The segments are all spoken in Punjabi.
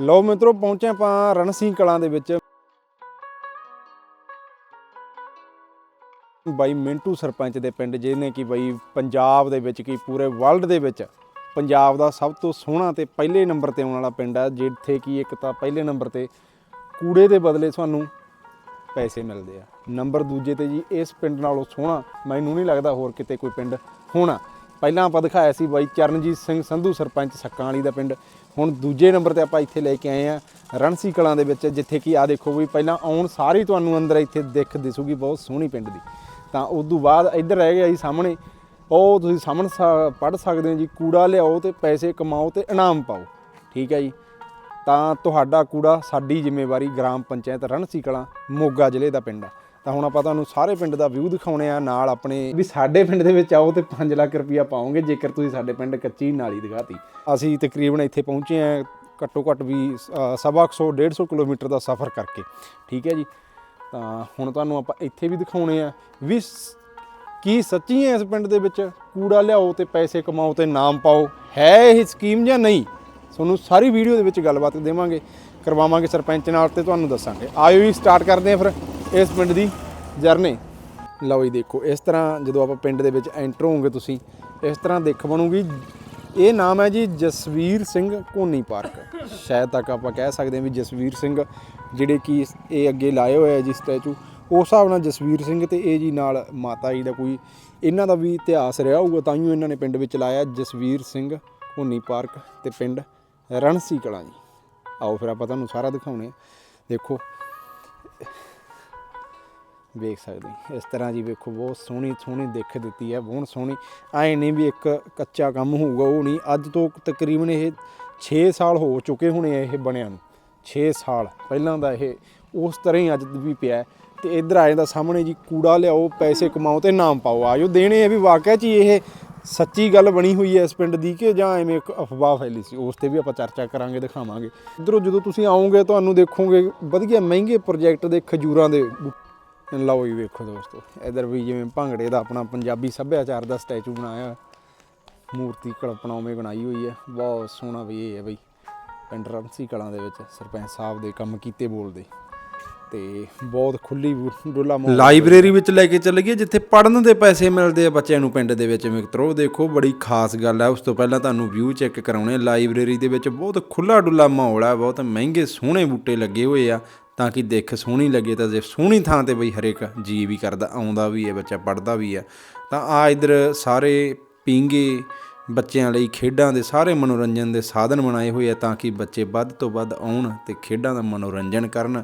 ਲਓ ਮਿੱਤਰੋ, ਪਹੁੰਚੇ ਆਪਾਂ ਰਣ ਕਲਾਂ ਦੇ ਵਿੱਚ। ਬਾਈ ਮਿੰਟੂ ਸਰਪੰਚ ਦੇ ਪਿੰਡ, ਜਿਹਨੇ ਕਿ ਬਾਈ ਪੰਜਾਬ ਦੇ ਵਿੱਚ ਕੀ ਪੂਰੇ ਵਰਲਡ ਦੇ ਵਿੱਚ ਪੰਜਾਬ ਦਾ ਸਭ ਤੋਂ ਸੋਹਣਾ ਤੇ ਪਹਿਲੇ ਨੰਬਰ ਤੇ ਆਉਣ ਵਾਲਾ ਪਿੰਡ ਆ, ਜਿੱਥੇ ਕਿ ਇੱਕ ਤਾਂ ਪਹਿਲੇ ਨੰਬਰ ਤੇ ਕੂੜੇ ਦੇ ਬਦਲੇ ਤੁਹਾਨੂੰ ਪੈਸੇ ਮਿਲਦੇ ਆ। ਨੰਬਰ ਦੂਜੇ ਤੇ ਜੀ, ਇਸ ਪਿੰਡ ਨਾਲੋਂ ਸੋਹਣਾ, ਮੈਨੂੰ ਨਹੀਂ ਲੱਗਦਾ ਹੋਰ ਕਿਤੇ ਕੋਈ ਪਿੰਡ ਹੋਣਾ। ਪਹਿਲਾਂ ਆਪਾਂ ਦਿਖਾਇਆ ਸੀ ਬਾਈ ਚਰਨਜੀਤ ਸਿੰਘ ਸੰਧੂ ਸਰਪੰਚ ਸੱਕਾਂ ਵਾਲੀ ਦਾ ਪਿੰਡ। ਹੁਣ ਦੂਜੇ ਨੰਬਰ ਤੇ ਆਪਾਂ ਇੱਥੇ ਲੈ ਕੇ ਆਏ ਆ ਰਣਸੀ ਕਲਾਂ ਦੇ ਵਿੱਚ, ਜਿੱਥੇ ਕਿ ਆ ਦੇਖੋ ਵੀ ਪਹਿਲਾਂ ਆਉਣ ਸਾਰੇ ਤੁਹਾਨੂੰ ਅੰਦਰ ਇੱਥੇ ਦਿੱਖ ਦਿਸੂਗੀ, ਬਹੁਤ ਸੋਹਣੀ ਪਿੰਡ ਦੀ। ਤਾਂ ਉਸ ਤੋਂ ਬਾਅਦ ਇੱਧਰ ਰਹਿ ਗਿਆ ਜੀ ਸਾਹਮਣੇ। ਉਹ ਤੁਸੀਂ ਸਾਹਮਣੇ ਪੜ ਸਕਦੇ ਹੋ ਜੀ, ਕੂੜਾ ਲਿਆਓ ਤੇ ਪੈਸੇ ਕਮਾਓ ਤੇ ਇਨਾਮ ਪਾਓ। ਠੀਕ ਹੈ ਜੀ? ਤਾਂ ਤੁਹਾਡਾ ਕੂੜਾ ਸਾਡੀ ਜ਼ਿੰਮੇਵਾਰੀ ਗ੍ਰਾਮ ਪੰਚਾਇਤ ਰਣਸੀ ਕਲਾਂ, ਮੋਗਾ ਜ਼ਿਲ੍ਹੇ ਦਾ ਪਿੰਡ ਆ। ਤਾਂ ਹੁਣ ਆਪਾਂ ਤੁਹਾਨੂੰ ਸਾਰੇ ਪਿੰਡ ਦਾ ਵਿਊ ਦਿਖਾਉਣੇ ਆ ਨਾਲ ਆਪਣੇ ਵੀ ਸਾਡੇ ਪਿੰਡ ਦੇ ਵਿੱਚ ਆਓ ਤੇ 5 ਲੱਖ ਰੁਪਇਆ ਪਾਓਗੇ ਜੇਕਰ ਤੁਸੀਂ ਸਾਡੇ ਪਿੰਡ ਕੱਚੀ ਨਾਲੀ ਦਿਖਾਤੀ। ਅਸੀਂ ਤਕਰੀਬਨ ਇੱਥੇ ਪਹੁੰਚੇ ਆ ਘੱਟੋ ਘੱਟ ਵੀ ਅ, ਸਵਾ ਕੁ ਸੌ 150 ਕਿਲੋਮੀਟਰ ਦਾ ਸਫ਼ਰ ਕਰਕੇ। ਠੀਕ ਹੈ ਜੀ? ਤਾਂ ਹੁਣ ਤੁਹਾਨੂੰ ਆਪਾਂ ਇੱਥੇ ਵੀ ਦਿਖਾਉਣੇ ਆ ਵੀ ਕੀ ਸੱਚੀ ਹੈ ਇਸ ਪਿੰਡ ਦੇ ਵਿੱਚ? ਕੂੜਾ ਲਿਆਓ ਤੇ ਪੈਸੇ ਕਮਾਓ ਤੇ ਨਾਮ ਪਾਓ। ਹੈ ਇਹ ਸਕੀਮ ਜਾਂ ਨਹੀਂ? ਤੁਹਾਨੂੰ ਸਾਰੀ ਵੀਡੀਓ ਦੇ ਵਿੱਚ ਗੱਲਬਾਤ ਦੇਵਾਂਗੇ। ਕਰਵਾਵਾਂਗੇ ਸਰਪੰਚ ਨਾਲ ਤੇ ਤੁਹਾਨੂੰ ਦੱਸਾਂਗੇ। ਆਇਓ ਹੀ ਸਟਾਰਟ ਕਰਦੇ ਹਾਂ ਫਿਰ ਇਸ ਪਿੰਡ ਦੀ ਜਰਨੀ ਲਓ ਜੀ, ਦੇਖੋ, ਇਸ ਤਰ੍ਹਾਂ ਜਦੋਂ ਆਪਾਂ ਪਿੰਡ ਦੇ ਵਿੱਚ ਐਂਟਰ ਹੋਵੋਗੇ ਤੁਸੀਂ, ਇਸ ਤਰ੍ਹਾਂ ਦੇਖ ਬਣੂਗੀ। ਇਹ ਨਾਮ ਹੈ ਜੀ ਜਸਵੀਰ ਸਿੰਘ ਕੋਨੀ ਪਾਰਕ। ਸ਼ਾਇਦ ਤੱਕ ਆਪਾਂ ਕਹਿ ਸਕਦੇ ਹਾਂ ਵੀ ਜਸਵੀਰ ਸਿੰਘ, ਜਿਹੜੇ ਕਿ ਇਹ ਅੱਗੇ ਲਾਏ ਹੋਏ ਆ ਜੀ ਸਟੈਚੂ ਉਸ ਹਿਸਾਬ ਨਾਲ ਜਸਵੀਰ ਸਿੰਘ ਤੇ ਇਹ ਜੀ ਨਾਲ ਮਾਤਾ ਜੀ ਦਾ ਕੋਈ ਇਹਨਾਂ ਦਾ ਵੀ ਇਤਿਹਾਸ ਰਿਹਾ ਹੋਊਗਾ ਤਾਂ ਹੀ ਇਹਨਾਂ ਨੇ ਪਿੰਡ ਵਿੱਚ ਲਾਇਆ ਜਸਵੀਰ ਸਿੰਘ ਕੋਨੀ ਪਾਰਕ ਤੇ ਪਿੰਡ ਰਣਸੀ ਕਲਾਂ ਜੀ। ਆਓ ਫਿਰ ਆਪਾਂ ਤੁਹਾਨੂੰ ਸਾਰਾ ਦਿਖਾਉਣੇ ਆ। ਦੇਖੋ। ਵੇਖ ਸਕਦੇ ਇਸ ਤਰ੍ਹਾਂ ਜੀ ਵੇਖੋ, ਬਹੁਤ ਸੋਹਣੀ ਸੋਹਣੀ ਦਿੱਖ ਦਿੱਤੀ ਹੈ ਬਹੁਤ ਸੋਹਣੀ। ਐ ਨਹੀਂ ਵੀ ਇੱਕ ਕੱਚਾ ਕੰਮ ਹੋਊਗਾ, ਉਹ ਨਹੀਂ। ਅੱਜ ਤੋਂ ਤਕਰੀਬਨ ਇਹ 6 ਸਾਲ ਹੋ ਚੁੱਕੇ ਹੋਣੇ ਆ ਇਹ ਬਣਿਆ ਨੂੰ। 6 ਸਾਲ ਪਹਿਲਾਂ ਦਾ ਇਹ, ਉਸ ਤਰ੍ਹਾਂ ਹੀ ਅੱਜ ਵੀ ਪਿਆ ਤੇ ਇੱਧਰ ਆ ਜਾਂਦਾ ਸਾਹਮਣੇ ਜੀ, ਕੂੜਾ ਲਿਆਓ, ਪੈਸੇ ਕਮਾਓ ਤੇ ਨਾਮ ਪਾਓ। ਆਜੋ, ਦੇਣੇ ਆ ਵੀ ਵਾਕਿਆ ਚ ਇਹ ਸੱਚੀ ਗੱਲ ਬਣੀ ਹੋਈ ਹੈ ਇਸ ਪਿੰਡ ਦੀ ਕਿ ਜਾਂ ਐਵੇਂ ਇੱਕ ਅਫਵਾਹ ਫੈਲੀ ਸੀ? ਉਸ ਤੇ ਵੀ ਆਪਾਂ ਚਰਚਾ ਕਰਾਂਗੇ, ਦਿਖਾਵਾਂਗੇ। ਇੱਧਰੋਂ ਜਦੋਂ ਤੁਸੀਂ ਆਓਗੇ, ਤੁਹਾਨੂੰ ਦੇਖੋਗੇ ਵਧੀਆ ਮਹਿੰਗੇ ਪ੍ਰੋਜੈਕਟ ਦੇ ਖਜੂਰਾਂ ਦੇ ਲਓ ਜੀ, ਵੇਖੋ ਦੋਸਤੋ, ਇਧਰ ਵੀ ਜਿਵੇਂ ਭੰਗੜੇ ਦਾ ਆਪਣਾ ਪੰਜਾਬੀ ਸੱਭਿਆਚਾਰ ਦਾ ਸਟੈਚੂ ਬਣਾਇਆ ਮੂਰਤੀ ਕਲਪਨਾ ਉਵੇਂ ਬਣਾਈ ਹੋਈ ਹੈ। ਬਹੁਤ ਸੋਹਣਾ ਵੀ ਇਹ ਹੈ ਬਈ, ਪਿੰਡ ਰਮਸੀ ਕਲਾਂ ਦੇ ਵਿੱਚ ਸਰਪੰਚ ਸਾਹਿਬ ਦੇ ਕੰਮ ਕੀਤੇ ਬੋਲਦੇ। ਤੇ ਬਹੁਤ ਖੁੱਲੀ ਡੁੱਲਾ ਮਾਹੌਲ ਲਾਇਬ੍ਰੇਰੀ ਵਿੱਚ ਲੈ ਕੇ ਚੱਲ ਗਏ ਜਿੱਥੇ ਪੜਨ ਦੇ ਪੈਸੇ ਮਿਲਦੇ ਆ ਬੱਚਿਆਂ ਨੂੰ ਪਿੰਡ ਦੇ ਵਿੱਚ ਮਿੱਤਰੋ। ਦੇਖੋ, ਬੜੀ ਖਾਸ ਗੱਲ ਹੈ ਉਸ ਤੋਂ ਪਹਿਲਾਂ ਤੁਹਾਨੂੰ ਵਿਊ ਚੈੱਕ ਕਰਾਉਣੇ ਆ। ਲਾਇਬ੍ਰੇਰੀ ਦੇ ਵਿੱਚ ਬਹੁਤ ਖੁੱਲਾ ਡੁੱਲਾ ਮਾਹੌਲ ਹੈ ਬਹੁਤ ਮਹਿੰਗੇ ਸੋਹਣੇ ਬੂਟੇ ਲੱਗੇ ਹੋਏ ਆ। ਤਾਂ ਕਿ ਦੇਖ ਸੋਹਣੀ ਲੱਗੇ ਤਾਂ ਜੇ ਸੋਹਣੀ ਥਾਂ ਤੇ ਬਈ ਹਰੇਕ ਜੀ ਵੀ ਕਰਦਾ, ਆਉਂਦਾ ਵੀ ਹੈ, ਬੱਚਾ ਪੜਦਾ ਵੀ ਹੈ। ਤਾਂ ਆ ਇਧਰ ਸਾਰੇ ਪੀਂਗੇ ਬੱਚਿਆਂ ਲਈ ਖੇਡਾਂ ਦੇ ਸਾਰੇ ਮਨੋਰੰਜਨ ਦੇ ਸਾਧਨ ਬਣਾਏ ਹੋਏ ਆ ਤਾਂ ਕਿ ਬੱਚੇ ਵੱਧ ਤੋਂ ਵੱਧ ਆਉਣ ਤੇ ਖੇਡਾਂ ਦਾ ਮਨੋਰੰਜਨ ਕਰਨ।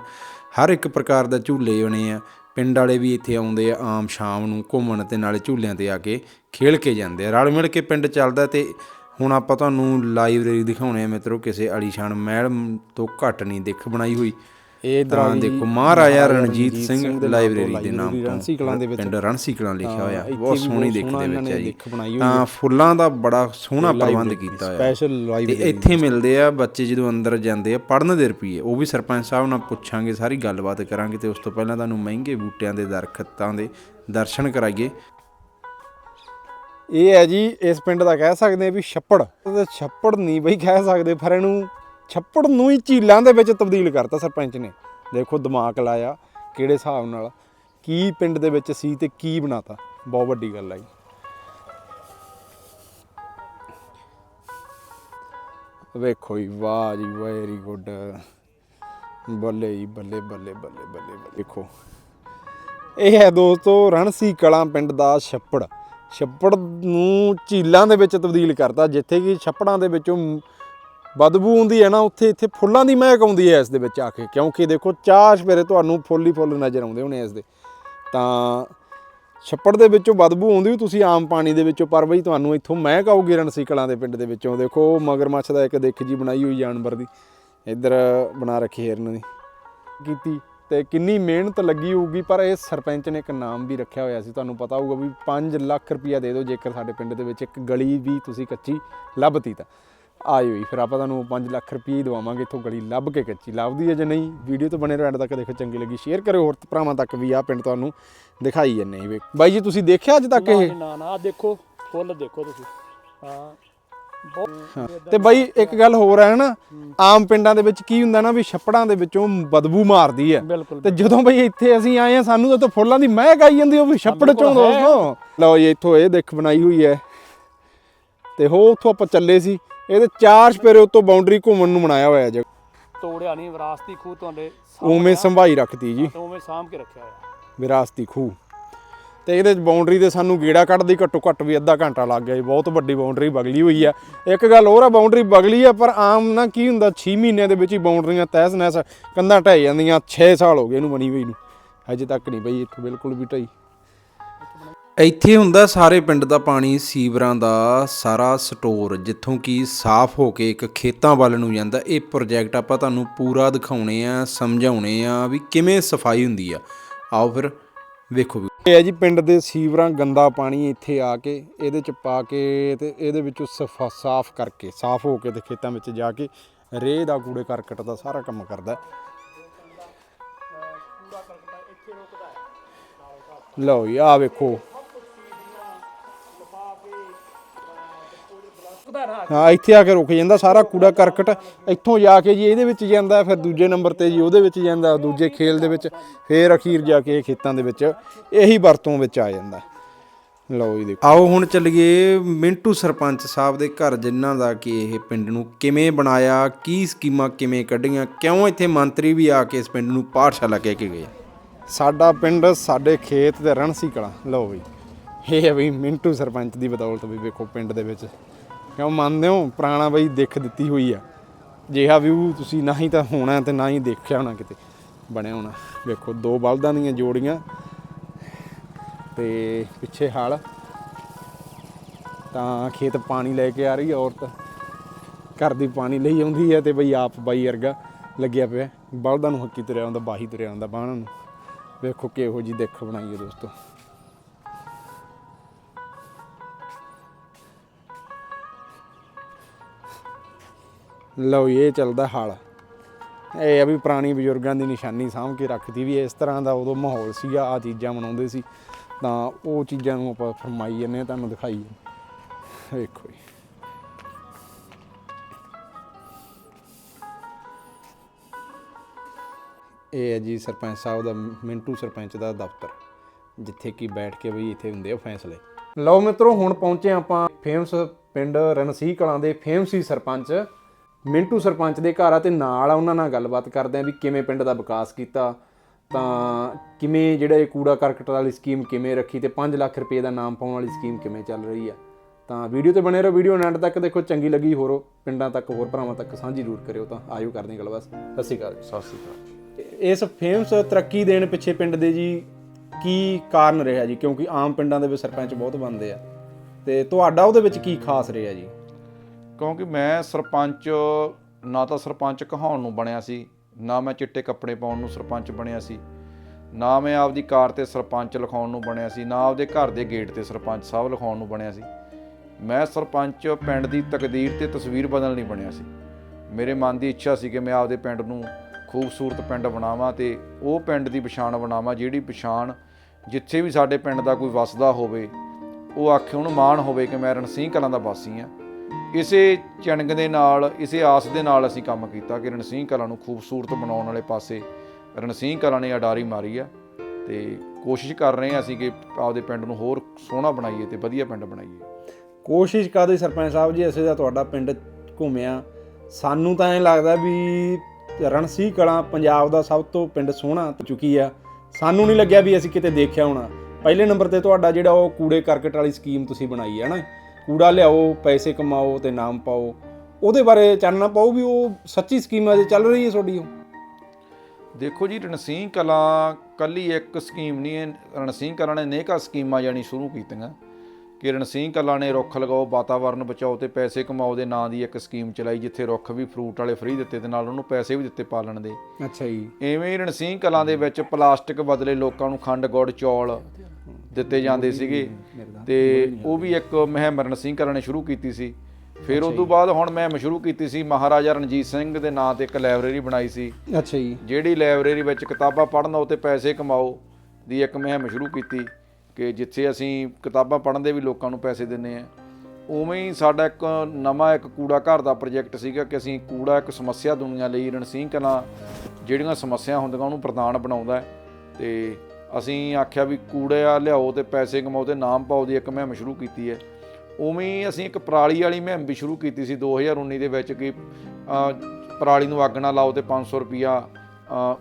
ਹਰ ਇੱਕ ਪ੍ਰਕਾਰ ਦਾ ਝੂਲੇ ਬਣੇ ਆ। ਪਿੰਡ ਵਾਲੇ ਵੀ ਇੱਥੇ ਆਉਂਦੇ ਆ, ਆਮ ਸ਼ਾਮ ਨੂੰ ਘੁੰਮਣ ਤੇ ਨਾਲੇ ਝੂਲਿਆਂ ਤੇ ਆ ਕੇ ਖੇਲ ਕੇ ਜਾਂਦੇ ਆ। ਰਲ ਮਿਲ ਕੇ ਪਿੰਡ ਚੱਲਦਾ ਤੇ ਹੁਣ ਆਪਾਂ ਤੁਹਾਨੂੰ ਲਾਇਬ੍ਰੇਰੀ ਦਿਖਾਉਣੇ ਆ ਮਿੱਤਰੋ, ਕਿਸੇ ਅਲੀਸ਼ਾਨ ਮਹਿਲ ਤੋਂ ਘੱਟ ਨਹੀਂ, ਦਿੱਖ ਬਣਾਈ ਹੋਈ। ਇਹ ਤਾਂ ਦੇਖੋ ਮਹਾਰਾਜਾ ਰਣਜੀਤ ਸਿੰਘ ਲਾਇਬ੍ਰੇਰੀ ਦੇ ਨਾਮ ਤੋਂ ਵਿੱਚ ਪਿੰਡ ਰਣਸੀ ਕਲਾਂ ਲਿਖਿਆ ਹੋਇਆ ਬਹੁਤ ਸੋਹਣੀ ਦਿੱਖ ਦੇ ਵਿੱਚ ਹੈ ਜੀ ਤਾਂ ਫੁੱਲਾਂ ਦਾ ਬੜਾ ਸੋਹਣਾ ਪ੍ਰਬੰਧ ਕੀਤਾ ਹੋਇਆ। ਸਪੈਸ਼ਲ ਤੇ ਲਾਇਬ੍ਰੇਰੀ ਇੱਥੇ ਮਿਲਦੇ ਆ ਬੱਚੇ ਜਦੋਂ ਅੰਦਰ ਜਾਂਦੇ ਆ ਪੜਨ ਦੇ ਰੁਪਈਏ ਉਹ ਵੀ ਸਰਪੰਚ ਸਾਹਿਬ ਨਾਲ ਪੁੱਛਾਂਗੇ ਸਾਰੀ ਗੱਲਬਾਤ ਕਰਾਂਗੇ ਤੇ ਉਸ ਤੋਂ ਪਹਿਲਾਂ ਤੁਹਾਨੂੰ ਮਹਿੰਗੇ ਬੂਟਿਆਂ ਦੇ ਦਰਖਤਾਂ ਦੇ ਦਰਸ਼ਨ ਕਰਾਈਏ। ਇਹ ਹੈ ਜੀ ਇਸ ਪਿੰਡ ਦਾ ਕਹਿ ਸਕਦੇ ਆ ਵੀ ਛੱਪੜ। ਤੇ ਛੱਪੜ ਨਹੀਂ ਬਈ ਕਹਿ ਸਕਦੇ ਪਰ ਇਹਨੂੰ ਛੱਪੜ ਨੂੰ ਹੀ ਝੀਲਾਂ ਦੇ ਵਿੱਚ ਤਬਦੀਲ ਕਰਤਾ ਸਰਪੰਚ ਨੇ। ਦੇਖੋ ਦਿਮਾਗ ਲਾਇਆ ਕਿਹੜੇ ਹਿਸਾਬ ਨਾਲ, ਕੀ ਪਿੰਡ ਦੇ ਵਿੱਚ ਸੀ ਤੇ ਕੀ ਬਣਾਤਾ। ਬਹੁਤ ਵੱਡੀ ਗੱਲ ਹੈ ਜੀ। ਵੇਖੋ ਜੀ, ਵਾਹ ਜੀ ਵੈਰੀ ਗੁੱਡ ਬੱਲੇ ਜੀ, ਬੱਲੇ ਬੱਲੇ ਬੱਲੇ ਬੱਲੇ ਬੱਲੇ। ਦੇਖੋ, ਇਹ ਹੈ ਦੋਸਤੋ ਰਣਸੀ ਕਲਾਂ ਪਿੰਡ ਦਾ ਛੱਪੜ। ਛੱਪੜ ਨੂੰ ਝੀਲਾਂ ਦੇ ਵਿੱਚ ਤਬਦੀਲ ਕਰਤਾ, ਜਿੱਥੇ ਕਿ ਛੱਪੜਾਂ ਦੇ ਵਿੱਚੋਂ ਬਦਬੂ ਆਉਂਦੀ ਹੈ ਨਾ, ਉੱਥੇ ਇੱਥੇ ਫੁੱਲਾਂ ਦੀ ਮਹਿਕ ਆਉਂਦੀ ਹੈ ਇਸ ਦੇ ਵਿੱਚ ਆ ਕੇ। ਕਿਉਂਕਿ ਦੇਖੋ, ਚਾਰ ਸਵੇਰੇ ਤੁਹਾਨੂੰ ਫੁੱਲ ਹੀ ਫੁੱਲ ਨਜ਼ਰ ਆਉਂਦੇ ਹੋਣੇ ਇਸ ਦੇ। ਤਾਂ ਛੱਪੜ ਦੇ ਵਿੱਚੋਂ ਬਦਬੂ ਆਉਂਦੀ ਵੀ ਤੁਸੀਂ ਆਮ ਪਾਣੀ ਦੇ ਵਿੱਚੋਂ, ਪਰ ਬਈ ਤੁਹਾਨੂੰ ਇੱਥੋਂ ਮਹਿਕ ਆਊਗੀ ਰਣਸੀ ਕਲਾਂ ਦੇ ਪਿੰਡ ਦੇ ਵਿੱਚੋਂ। ਦੇਖੋ ਮਗਰਮੱਛ ਦਾ ਇੱਕ ਦੇਖ ਜੀ ਬਣਾਈ ਹੋਈ ਜਾਨਵਰ ਦੀ। ਇੱਧਰ ਬਣਾ ਰੱਖੀ ਹਿਰਨ ਦੀ ਕੀਤੀ ਤੇ ਕਿੰਨੀ ਮਿਹਨਤ ਲੱਗੀ ਹੋਊਗੀ, ਪਰ ਇਹ ਸਰਪੰਚ ਨੇ ਇੱਕ ਨਾਮ ਵੀ ਰੱਖਿਆ ਹੋਇਆ ਸੀ। ਤੁਹਾਨੂੰ ਪਤਾ ਹੋਊਗਾ ਵੀ 5 ਲੱਖ ਰੁਪਇਆ ਦੇ ਦਿਓ ਜੇਕਰ ਸਾਡੇ ਪਿੰਡ ਦੇ ਵਿੱਚ ਇੱਕ ਗਲੀ ਵੀ ਤੁਸੀਂ ਕੱਚੀ ਲੱਭਤੀ ਤਾਂ। ਆਇਓ ਜੀ ਫਿਰ ਆਪਾਂ ਤੁਹਾਨੂੰ 5 ਲੱਖ ਰੁਪਏ ਦਵਾਵਾਂਗੇ ਇੱਥੋਂ ਗਲੀ ਲੱਭ ਕੇ ਕੱਚੀ। ਲੱਭਦੀ ਹੈ ਜੇ ਨਹੀਂ ਵੀਡੀਓ ਤੋਂ ਬਣੇ ਰਹੋ ਐਂਡ ਤੱਕ ਦੇਖੋ ਚੰਗੀ ਲੱਗੀ। ਸ਼ੇਅਰ ਕਰਿਓ ਹੋਰ ਭਰਾਵਾਂ ਤੱਕ ਵੀ ਆਹ ਪਿੰਡ ਤੁਹਾਨੂੰ ਦਿਖਾਈ ਜੰਨੇ ਹੀ ਵੇਖ ਬਾਈ ਜੀ ਤੁਸੀਂ ਦੇਖਿਆ ਅੱਜ ਤੱਕ ਇਹ? ਨਾ ਨਾ ਆਹ ਦੇਖੋ ਫੁੱਲ ਦੇਖੋ ਤੁਸੀਂ। ਹਾਂ। ਤੇ ਬਾਈ ਇੱਕ ਗੱਲ ਹੋਰ ਹੈ ਨਾ ਆਮ ਪਿੰਡਾਂ ਦੇ ਵਿੱਚ ਕੀ ਹੁੰਦਾ ਨਾ ਵੀ ਛੱਪੜਾਂ ਦੇ ਵਿੱਚੋਂ ਬਦਬੂ ਮਾਰਦੀ ਹੈ। ਬਿਲਕੁਲ ਤੇ ਜਦੋਂ ਬਈ ਇੱਥੇ ਅਸੀਂ ਆਏ ਆ ਸਾਨੂੰ ਤਾਂ ਫੁੱਲਾਂ ਦੀ ਮਹਿਕ ਆਈ ਜਾਂਦੀ ਉਹ ਵੀ ਛੱਪੜ ਚੋਂ ਦੋਸਤੋ। ਲਓ ਜੀ ਇੱਥੋਂ ਇਹ ਦੇਖ ਬਣਾਈ ਹੋਈ ਹੈ। ਤੇ ਹੋ ਉੱਥੋਂ ਆਪਾਂ ਚੱਲੇ ਸੀ। ਇਹਦੇ ਚਾਰ ਸਪੇਰੇ ਉੱਤੋਂ ਬਾਉਂਡਰੀ ਘੁੰਮਣ ਨੂੰ ਬਣਾਇਆ ਹੋਇਆ ਜੇ ਤੋੜਿਆ ਨਹੀਂ ਵਿਰਾਸਤੀ ਖੂਹ ਤੁਹਾਡੇ ਉਵੇਂ ਸੰਭਾਈ ਰੱਖਤੀ ਜੀ। ਉਵੇਂ ਸਾਂਭ ਕੇ ਰੱਖਿਆ ਹੋਇਆ। ਵਿਰਾਸਤੀ ਖੂਹ। ਤੇ ਇਹਦੇ ਬਾਉਂਡਰੀ ਤੇ ਸਾਨੂੰ ਗੇੜਾ ਕੱਢਦੀ ਘੱਟੋ ਘੱਟ ਵੀ ਅੱਧਾ ਘੰਟਾ ਲੱਗ ਗਿਆ ਜੀ। ਬਹੁਤ ਵੱਡੀ ਬਾਉਂਡਰੀ ਬਗਲੀ ਹੋਈ ਆ। ਇੱਕ ਗੱਲ ਹੋਰ ਆ ਬਾਉਂਡਰੀ ਬਗਲੀ ਆ ਪਰ ਆਮ ਨਾ ਕੀ ਹੁੰਦਾ 6 ਮਹੀਨਿਆਂ ਦੇ ਵਿੱਚ ਹੀ ਬਾਉਂਡਰੀਆਂ ਤਹਿਸ ਨਹਿਸ ਕੰਧਾਂ ਢਹਿ ਜਾਂਦੀਆਂ 6 ਸਾਲ ਹੋ ਗਏ ਇਹਨੂੰ ਬਣੀ ਹੋਈ ਨੂੰ। ਹਜੇ ਤੱਕ ਨਹੀਂ ਬਈ ਇੱਥੇ ਬਿਲਕੁਲ ਵੀ ਢਈ ਇੱਥੇ ਹੁੰਦਾ ਸਾਰੇ ਪਿੰਡ ਦਾ ਪਾਣੀ ਸੀਵਰਾਂ ਦਾ ਸਾਰਾ ਸਟੋਰ, ਜਿੱਥੋਂ ਕਿ ਸਾਫ਼ ਹੋ ਕੇ ਇੱਕ ਖੇਤਾਂ ਵੱਲ ਨੂੰ ਜਾਂਦਾ। ਇਹ ਪ੍ਰੋਜੈਕਟ ਆਪਾਂ ਤੁਹਾਨੂੰ ਪੂਰਾ ਦਿਖਾਉਣੇ ਆ, ਸਮਝਾਉਣੇ ਆ ਵੀ ਕਿਵੇਂ ਸਫ਼ਾਈ ਹੁੰਦੀ ਆ। ਆਓ ਫਿਰ ਵੇਖੋ ਵੀ। ਇਹ ਹੈ ਜੀ ਪਿੰਡ ਦੇ ਸੀਵਰਾਂ ਗੰਦਾ ਪਾਣੀ ਇੱਥੇ ਆ ਕੇ, ਇਹਦੇ ਚ ਪਾ ਕੇ ਤੇ ਇਹਦੇ ਵਿੱਚੋਂ ਸਫਾ, ਸਾਫ਼ ਕਰਕੇ, ਸਾਫ਼ ਹੋ ਕੇ ਤੇ ਖੇਤਾਂ ਵਿੱਚ ਜਾ ਕੇ ਰੇਹ ਦਾ, ਕੂੜੇ ਕਰਕਟ ਦਾ ਸਾਰਾ ਕੰਮ ਕਰਦਾ ਲਓ ਜੀ, ਆਹ ਵੇਖੋ। ਹਾਂ ਇੱਥੇ ਆ ਕੇ ਰੁਕ ਜਾਂਦਾ ਸਾਰਾ ਕੂੜਾ ਕਰਕਟ। ਇੱਥੋਂ ਜਾ ਕੇ ਜੀ ਇਹਦੇ ਵਿੱਚ ਜਾਂਦਾ ਫਿਰ ਦੂਜੇ ਨੰਬਰ ਤੇ ਜੀ ਉਹਦੇ ਵਿੱਚ ਜਾਂਦਾ ਦੂਜੇ ਖੇਲ ਦੇ ਵਿੱਚ ਫਿਰ ਅਖੀਰ ਜਾ ਕੇ ਖੇਤਾਂ ਦੇ ਵਿੱਚ ਇਹੀ ਵਰਤੋਂ ਵਿੱਚ ਆ ਜਾਂਦਾ। ਲਓ ਜੀ ਦੇਖੋ। ਆਓ ਹੁਣ ਚੱਲੀਏ ਮਿੰਟੂ ਸਰਪੰਚ ਸਾਹਿਬ ਦੇ ਘਰ ਜਿਨ੍ਹਾਂ ਦਾ ਕਿ ਇਹ ਪਿੰਡ ਨੂੰ ਕਿਵੇਂ ਬਣਾਇਆ ਕੀ ਸਕੀਮਾਂ ਕਿਵੇਂ ਕੱਢੀਆਂ ਕਿਉਂ ਇੱਥੇ ਮੰਤਰੀ ਵੀ ਆ ਕੇ ਇਸ ਪਿੰਡ ਨੂੰ ਪਾਠਸ਼ਾਲਾ ਕਹਿ ਕੇ ਗਏ? ਸਾਡਾ ਪਿੰਡ ਸਾਡੇ ਖੇਤ ਤੇ ਰਣਸੀ ਕਲਾਂ ਲਓ ਬਈ ਇਹ ਹੈ ਬਈ ਮਿੰਟੂ ਸਰਪੰਚ ਦੀ ਬਦੌਲਤ ਵੀ ਵੇਖੋ ਪਿੰਡ ਦੇ ਵਿੱਚ। ਕਿਉਂ ਮੰਨਦੇ ਹੋ? ਪੁਰਾਣਾ ਬਈ ਦਿੱਖ ਦਿੱਤੀ ਹੋਈ ਆ। ਜਿਹਾ ਵਿਊ ਤੁਸੀਂ ਨਾ ਹੀ ਤਾਂ ਹੋਣਾ ਤੇ ਨਾ ਹੀ ਦੇਖਿਆ ਹੋਣਾ ਕਿਤੇ। ਬਣਿਆ ਹੋਣਾ। ਵੇਖੋ, ਦੋ ਬਲਦਾਂ ਦੀਆਂ ਜੋੜੀਆਂ ਤੇ ਪਿੱਛੇ ਹਲ। ਤਾਂ ਖੇਤ ਪਾਣੀ ਲੈ ਕੇ ਆ ਰਹੀ ਔਰਤ। ਘਰ ਦੀ ਪਾਣੀ ਲਈ ਆਉਂਦੀ ਹੈ ਤੇ ਬਈ ਆਪ ਬਾਈ ਵਰਗਾ ਲੱਗਿਆ ਪਿਆ। ਬਲਦਾਂ ਨੂੰ ਹੱਕੀ ਤੁਰਿਆ ਆਉਂਦਾ, ਬਾਹੀ ਤੁਰਿਆ ਆਉਂਦਾ, ਬਾਹਣ ਨੂੰ। ਵੇਖੋ ਕਿਹੋ ਜੀ ਦੇਖ ਬਣਾਈ ਹੈ ਦੋਸਤੋ। ਲਓ ਇਹ ਚੱਲਦਾ ਹਾਲ। ਇਹ ਆ ਵੀ ਪੁਰਾਣੀ ਬਜ਼ੁਰਗਾਂ ਦੀ ਨਿਸ਼ਾਨੀ ਸਾਂਭ ਕੇ ਰੱਖਦੀ ਵੀ ਇਸ ਤਰ੍ਹਾਂ ਦਾ ਉਦੋਂ ਮਾਹੌਲ ਸੀਗਾ ਆ ਚੀਜ਼ਾਂ ਮਨਾਉਂਦੇ ਸੀ। ਤਾਂ ਉਹ ਚੀਜ਼ਾਂ ਨੂੰ ਆਪਾਂ ਫਰਮਾਈ ਜਾਂਦੇ ਹਾਂ, ਤੁਹਾਨੂੰ ਦਿਖਾਈ। ਵੇਖੋ ਜੀ। ਇਹ ਹੈ ਜੀ ਸਰਪੰਚ ਸਾਹਿਬ ਦਾ, ਮਿੰਟੂ ਸਰਪੰਚ ਦਾ ਦਫ਼ਤਰ, ਜਿੱਥੇ ਕੀ ਬੈਠ ਕੇ ਵੀ ਇੱਥੇ ਹੁੰਦੇ ਆ ਫੈਸਲੇ। ਲਓ ਮਿੱਤਰੋ, ਹੁਣ ਪਹੁੰਚੇ ਆਪਾਂ ਫੇਮਸ ਪਿੰਡ ਰਣਸੀ ਕਲਾਂ ਦੇ ਫੇਮਸ ਹੀ ਸਰਪੰਚ ਮਿੰਟੂ ਸਰਪੰਚ ਦੇ ਘਰ ਆ ਤੇ ਨਾਲ ਆ ਉਹਨਾਂ ਨਾਲ ਗੱਲਬਾਤ ਕਰਦੇ ਆ ਵੀ ਕਿਵੇਂ ਪਿੰਡ ਦਾ ਵਿਕਾਸ ਕੀਤਾ। ਤਾਂ ਕਿਵੇਂ ਜਿਹੜਾ ਇਹ ਕੂੜਾ ਕਰਕਟ ਵਾਲੀ ਸਕੀਮ ਕਿਵੇਂ ਰੱਖੀ ਤੇ 5 ਲੱਖ ਰੁਪਏ ਦਾ ਨਾਮ ਪਾਉਣ ਵਾਲੀ ਸਕੀਮ ਕਿਵੇਂ ਚੱਲ ਰਹੀ ਆ। ਤਾਂ ਵੀਡੀਓ ਤੇ ਬਣੇ ਰਹੋ ਵੀਡੀਓ ਐਂਡ ਤੱਕ ਦੇਖੋ ਚੰਗੀ ਲੱਗੀ ਹੋਰੋ ਪਿੰਡਾਂ ਤੱਕ ਹੋਰ ਭਰਾਵਾਂ ਤੱਕ ਸਾਂਝੀ ਜ਼ਰੂਰ ਕਰਿਓ। ਤਾਂ ਆਇਓ ਕਰਦੇ ਗੱਲਬਾਤ। ਸਤਿ ਸ਼੍ਰੀ ਅਕਾਲ ਸਤਿ ਸ਼੍ਰੀ ਅਕਾਲ। ਇਸ ਫੇਮਸ ਤਰੱਕੀ ਦੇਣ ਪਿੱਛੇ ਪਿੰਡ ਦੇ ਜੀ ਕੀ ਕਾਰਨ ਰਿਹਾ ਜੀ? ਕਿਉਂਕਿ ਆਮ ਪਿੰਡਾਂ ਦੇ ਵਿੱਚ ਸਰਪੰਚ ਬਹੁਤ ਬਣਦੇ ਆ। ਤੇ ਤੁਹਾਡਾ ਉਹਦੇ ਵਿੱਚ ਕੀ ਖਾਸ ਰਿਹਾ ਜੀ? ਕਿਉਂਕਿ ਮੈਂ ਸਰਪੰਚ, ਨਾ ਤਾਂ ਸਰਪੰਚ ਕਹਾਉਣ ਨੂੰ ਬਣਿਆ ਸੀ, ਨਾ ਮੈਂ ਚਿੱਟੇ ਕੱਪੜੇ ਪਾਉਣ ਨੂੰ ਸਰਪੰਚ ਬਣਿਆ ਸੀ, ਨਾ ਮੈਂ ਆਪਦੀ ਕਾਰ ਤੇ ਸਰਪੰਚ ਲਿਖਾਉਣ ਨੂੰ ਬਣਿਆ ਸੀ, ਨਾ ਆਪਦੇ ਘਰ ਦੇ ਗੇਟ ਤੇ ਸਰਪੰਚ ਸਾਹਿਬ ਲਿਖਾਉਣ ਨੂੰ ਬਣਿਆ ਸੀ। ਮੈਂ ਸਰਪੰਚ ਪਿੰਡ ਦੀ ਤਕਦੀਰ ਤੇ ਤਸਵੀਰ ਬਦਲਣ ਲਈ ਬਣਿਆ ਸੀ। ਮੇਰੇ ਮਨ ਦੀ ਇੱਛਾ ਸੀ ਕਿ ਮੈਂ ਆਪਦੇ ਪਿੰਡ ਨੂੰ ਖੂਬਸੂਰਤ ਪਿੰਡ ਬਣਾਵਾਂ ਤੇ ਉਹ ਪਿੰਡ ਦੀ ਪਛਾਣ ਬਣਾਵਾਂ, ਜਿਹੜੀ ਪਛਾਣ ਜਿੱਥੇ ਵੀ ਸਾਡੇ ਪਿੰਡ ਦਾ ਕੋਈ ਵਸਦਾ ਹੋਵੇ, ਉਹ ਆਖੇ ਉਹਨੂੰ ਮਾਣ ਹੋਵੇ ਕਿ ਮੈਂ ਰਣਸੀਂਹ ਕਲਾਂ ਦਾ ਵਾਸੀ ਹਾਂ। ਇਸੇ ਚਣਗ ਦੇ ਨਾਲ, ਇਸੇ ਆਸ ਦੇ ਨਾਲ ਅਸੀਂ ਕੰਮ ਕੀਤਾ ਕਿ ਰਣਸੀਂਹ ਕਲਾਂ ਨੂੰ ਖੂਬਸੂਰਤ ਬਣਾਉਣ ਵਾਲੇ ਪਾਸੇ ਰਣਸੀਂਹ ਕਲਾਂ ਨੇ ਅਡਾਰੀ ਮਾਰੀ ਆ ਤੇ ਕੋਸ਼ਿਸ਼ ਕਰ ਰਹੇ ਹਾਂ ਅਸੀਂ ਕਿ ਆਪਦੇ ਪਿੰਡ ਨੂੰ ਹੋਰ ਸੋਹਣਾ ਬਣਾਈਏ ਤੇ ਵਧੀਆ ਪਿੰਡ ਬਣਾਈਏ। ਕੋਸ਼ਿਸ਼ ਕਰਦੇ ਸਰਪੰਚ ਸਾਹਿਬ ਜੀ, ਅਸੀਂ ਤਾਂ ਤੁਹਾਡਾ ਪਿੰਡ ਘੁੰਮਿਆ ਸਾਨੂੰ ਤਾਂ ਐਂ ਲੱਗਦਾ ਵੀ ਰਣਸੀ ਕਲਾਂ ਪੰਜਾਬ ਦਾ ਸਭ ਤੋਂ ਪਿੰਡ ਸੋਹਣਾ ਚੁੱਕੀ ਆ। ਸਾਨੂੰ ਨਹੀਂ ਲੱਗਿਆ ਵੀ ਅਸੀਂ ਕਿਤੇ ਦੇਖਿਆ ਹੋਣਾ। ਪਹਿਲੇ ਨੰਬਰ ਤੇ ਤੁਹਾਡਾ ਜਿਹੜਾ ਉਹ ਕੂੜੇ ਕਰਕਟ ਵਾਲੀ ਸਕੀਮ ਤੁਸੀਂ ਬਣਾਈ ਹੈ ਨਾ ਕੂੜਾ ਲਿਆਓ ਪੈਸੇ ਕਮਾਓ ਤੇ ਨਾਮ ਪਾਓ। ਉਹਦੇ ਬਾਰੇ ਚਾਨਣਾ ਪਾਓ ਵੀ ਉਹ ਸੱਚੀ ਸਕੀਮ ਅਜੇ ਚੱਲ ਰਹੀ ਹੈ ਤੁਹਾਡੀ ਉਹ ਦੇਖੋ ਜੀ ਰਣਸੀਂਹ ਕਲਾਂ ਕੱਲੀ ਇੱਕ ਸਕੀਮ ਨਹੀਂ ਹੈ। ਰਣਸੀਂਹ ਕਲਾਂ ਨੇ ਅਨੇਕਾਂ ਸਕੀਮਾਂ ਜਾਣੀ ਸ਼ੁਰੂ ਕੀਤੀਆਂ। ਕਿ ਰਣਸੀਂਹ ਕਲਾਂ ਨੇ ਰੁੱਖ ਲਗਾਓ ਵਾਤਾਵਰਨ ਬਚਾਓ ਤੇ ਪੈਸੇ ਕਮਾਓ ਦੇ ਨਾਂ ਦੀ ਇੱਕ ਸਕੀਮ ਚਲਾਈ ਜਿੱਥੇ ਰੁੱਖ ਵੀ ਫਰੂਟ ਵਾਲੇ ਫ੍ਰੀ ਦਿੱਤੇ ਤੇ ਨਾਲ ਉਹਨੂੰ ਪੈਸੇ ਵੀ ਦਿੱਤੇ ਪਾਲਣ ਦੇ। ਅੱਛਾ ਜੀ। ਐਵੇਂ ਹੀ ਰਣਸੀਂਹ ਕਲਾਂ ਦੇ ਵਿੱਚ ਪਲਾਸਟਿਕ ਬਦਲੇ ਲੋਕਾਂ ਨੂੰ ਖੰਡ ਗੁੜ ਚੌਲ ਦਿੱਤੇ ਜਾਂਦੇ ਸੀਗੇ। ਤੇ ਉਹ ਵੀ ਇੱਕ ਮੁਹਿੰਮ ਰਣਸੀਂਹ ਕਲਾਂ ਨੇ ਸ਼ੁਰੂ ਕੀਤੀ ਸੀ। ਫਿਰ ਉਸ ਤੋਂ ਬਾਅਦ ਹੁਣ ਮੈਂ ਸ਼ੁਰੂ ਕੀਤੀ ਸੀ। ਮਹਾਰਾਜਾ ਰਣਜੀਤ ਸਿੰਘ ਦੇ ਨਾਂ ਤੇ ਇੱਕ ਲਾਇਬ੍ਰੇਰੀ ਬਣਾਈ ਸੀ। ਅੱਛਾ ਜੀ। ਜਿਹੜੀ ਲਾਇਬ੍ਰੇਰੀ ਵਿੱਚ ਕਿਤਾਬਾਂ ਪੜ੍ਹਨ ਉਤੇ ਪੈਸੇ ਕਮਾਓ ਦੀ ਇੱਕ ਮੁਹਿੰਮ ਸ਼ੁਰੂ ਕੀਤੀ ਕਿ ਜਿੱਥੇ ਅਸੀਂ ਕਿਤਾਬਾਂ ਪੜ੍ਹਨ ਦੇ ਵੀ ਲੋਕਾਂ ਨੂੰ ਪੈਸੇ ਦਿੰਨੇ ਆ ਉਵੇਂ ਹੀ ਸਾਡਾ ਇੱਕ ਨਵਾਂ ਇੱਕ ਕੂੜਾ ਘਰ ਦਾ ਪ੍ਰੋਜੈਕਟ ਸੀਗਾ ਕਿ ਅਸੀਂ ਕੂੜਾ ਇੱਕ ਸਮੱਸਿਆ ਦੁਨੀਆ ਲਈ ਰਣਸੀਂਹ ਕਲਾਂ ਜਿਹੜੀਆਂ ਸਮੱਸਿਆ ਹੁੰਦੀਆਂ ਉਹਨੂੰ ਪ੍ਰਧਾਨ ਬਣਾਉਂਦਾ ਤੇ ਅਸੀਂ ਆਖਿਆ ਵੀ ਕੂੜਾ ਲਿਆਓ ਤੇ ਪੈਸੇ ਕਮਾਓ ਤੇ ਨਾਮ ਪਾਓ ਦੀ ਇੱਕ ਮੁਹਿੰਮ ਸ਼ੁਰੂ ਕੀਤੀ ਹੈ। ਉਵੇਂ ਅਸੀਂ ਇੱਕ ਪਰਾਲੀ ਵਾਲੀ ਮੁਹਿੰਮ ਵੀ ਸ਼ੁਰੂ ਕੀਤੀ ਸੀ 2019 ਦੇ ਵਿੱਚ ਕਿ ਪਰਾਲੀ ਨੂੰ ਅੱਗ ਨਾ ਲਾਓ ਤੇ 500 ਰੁਪਿਆ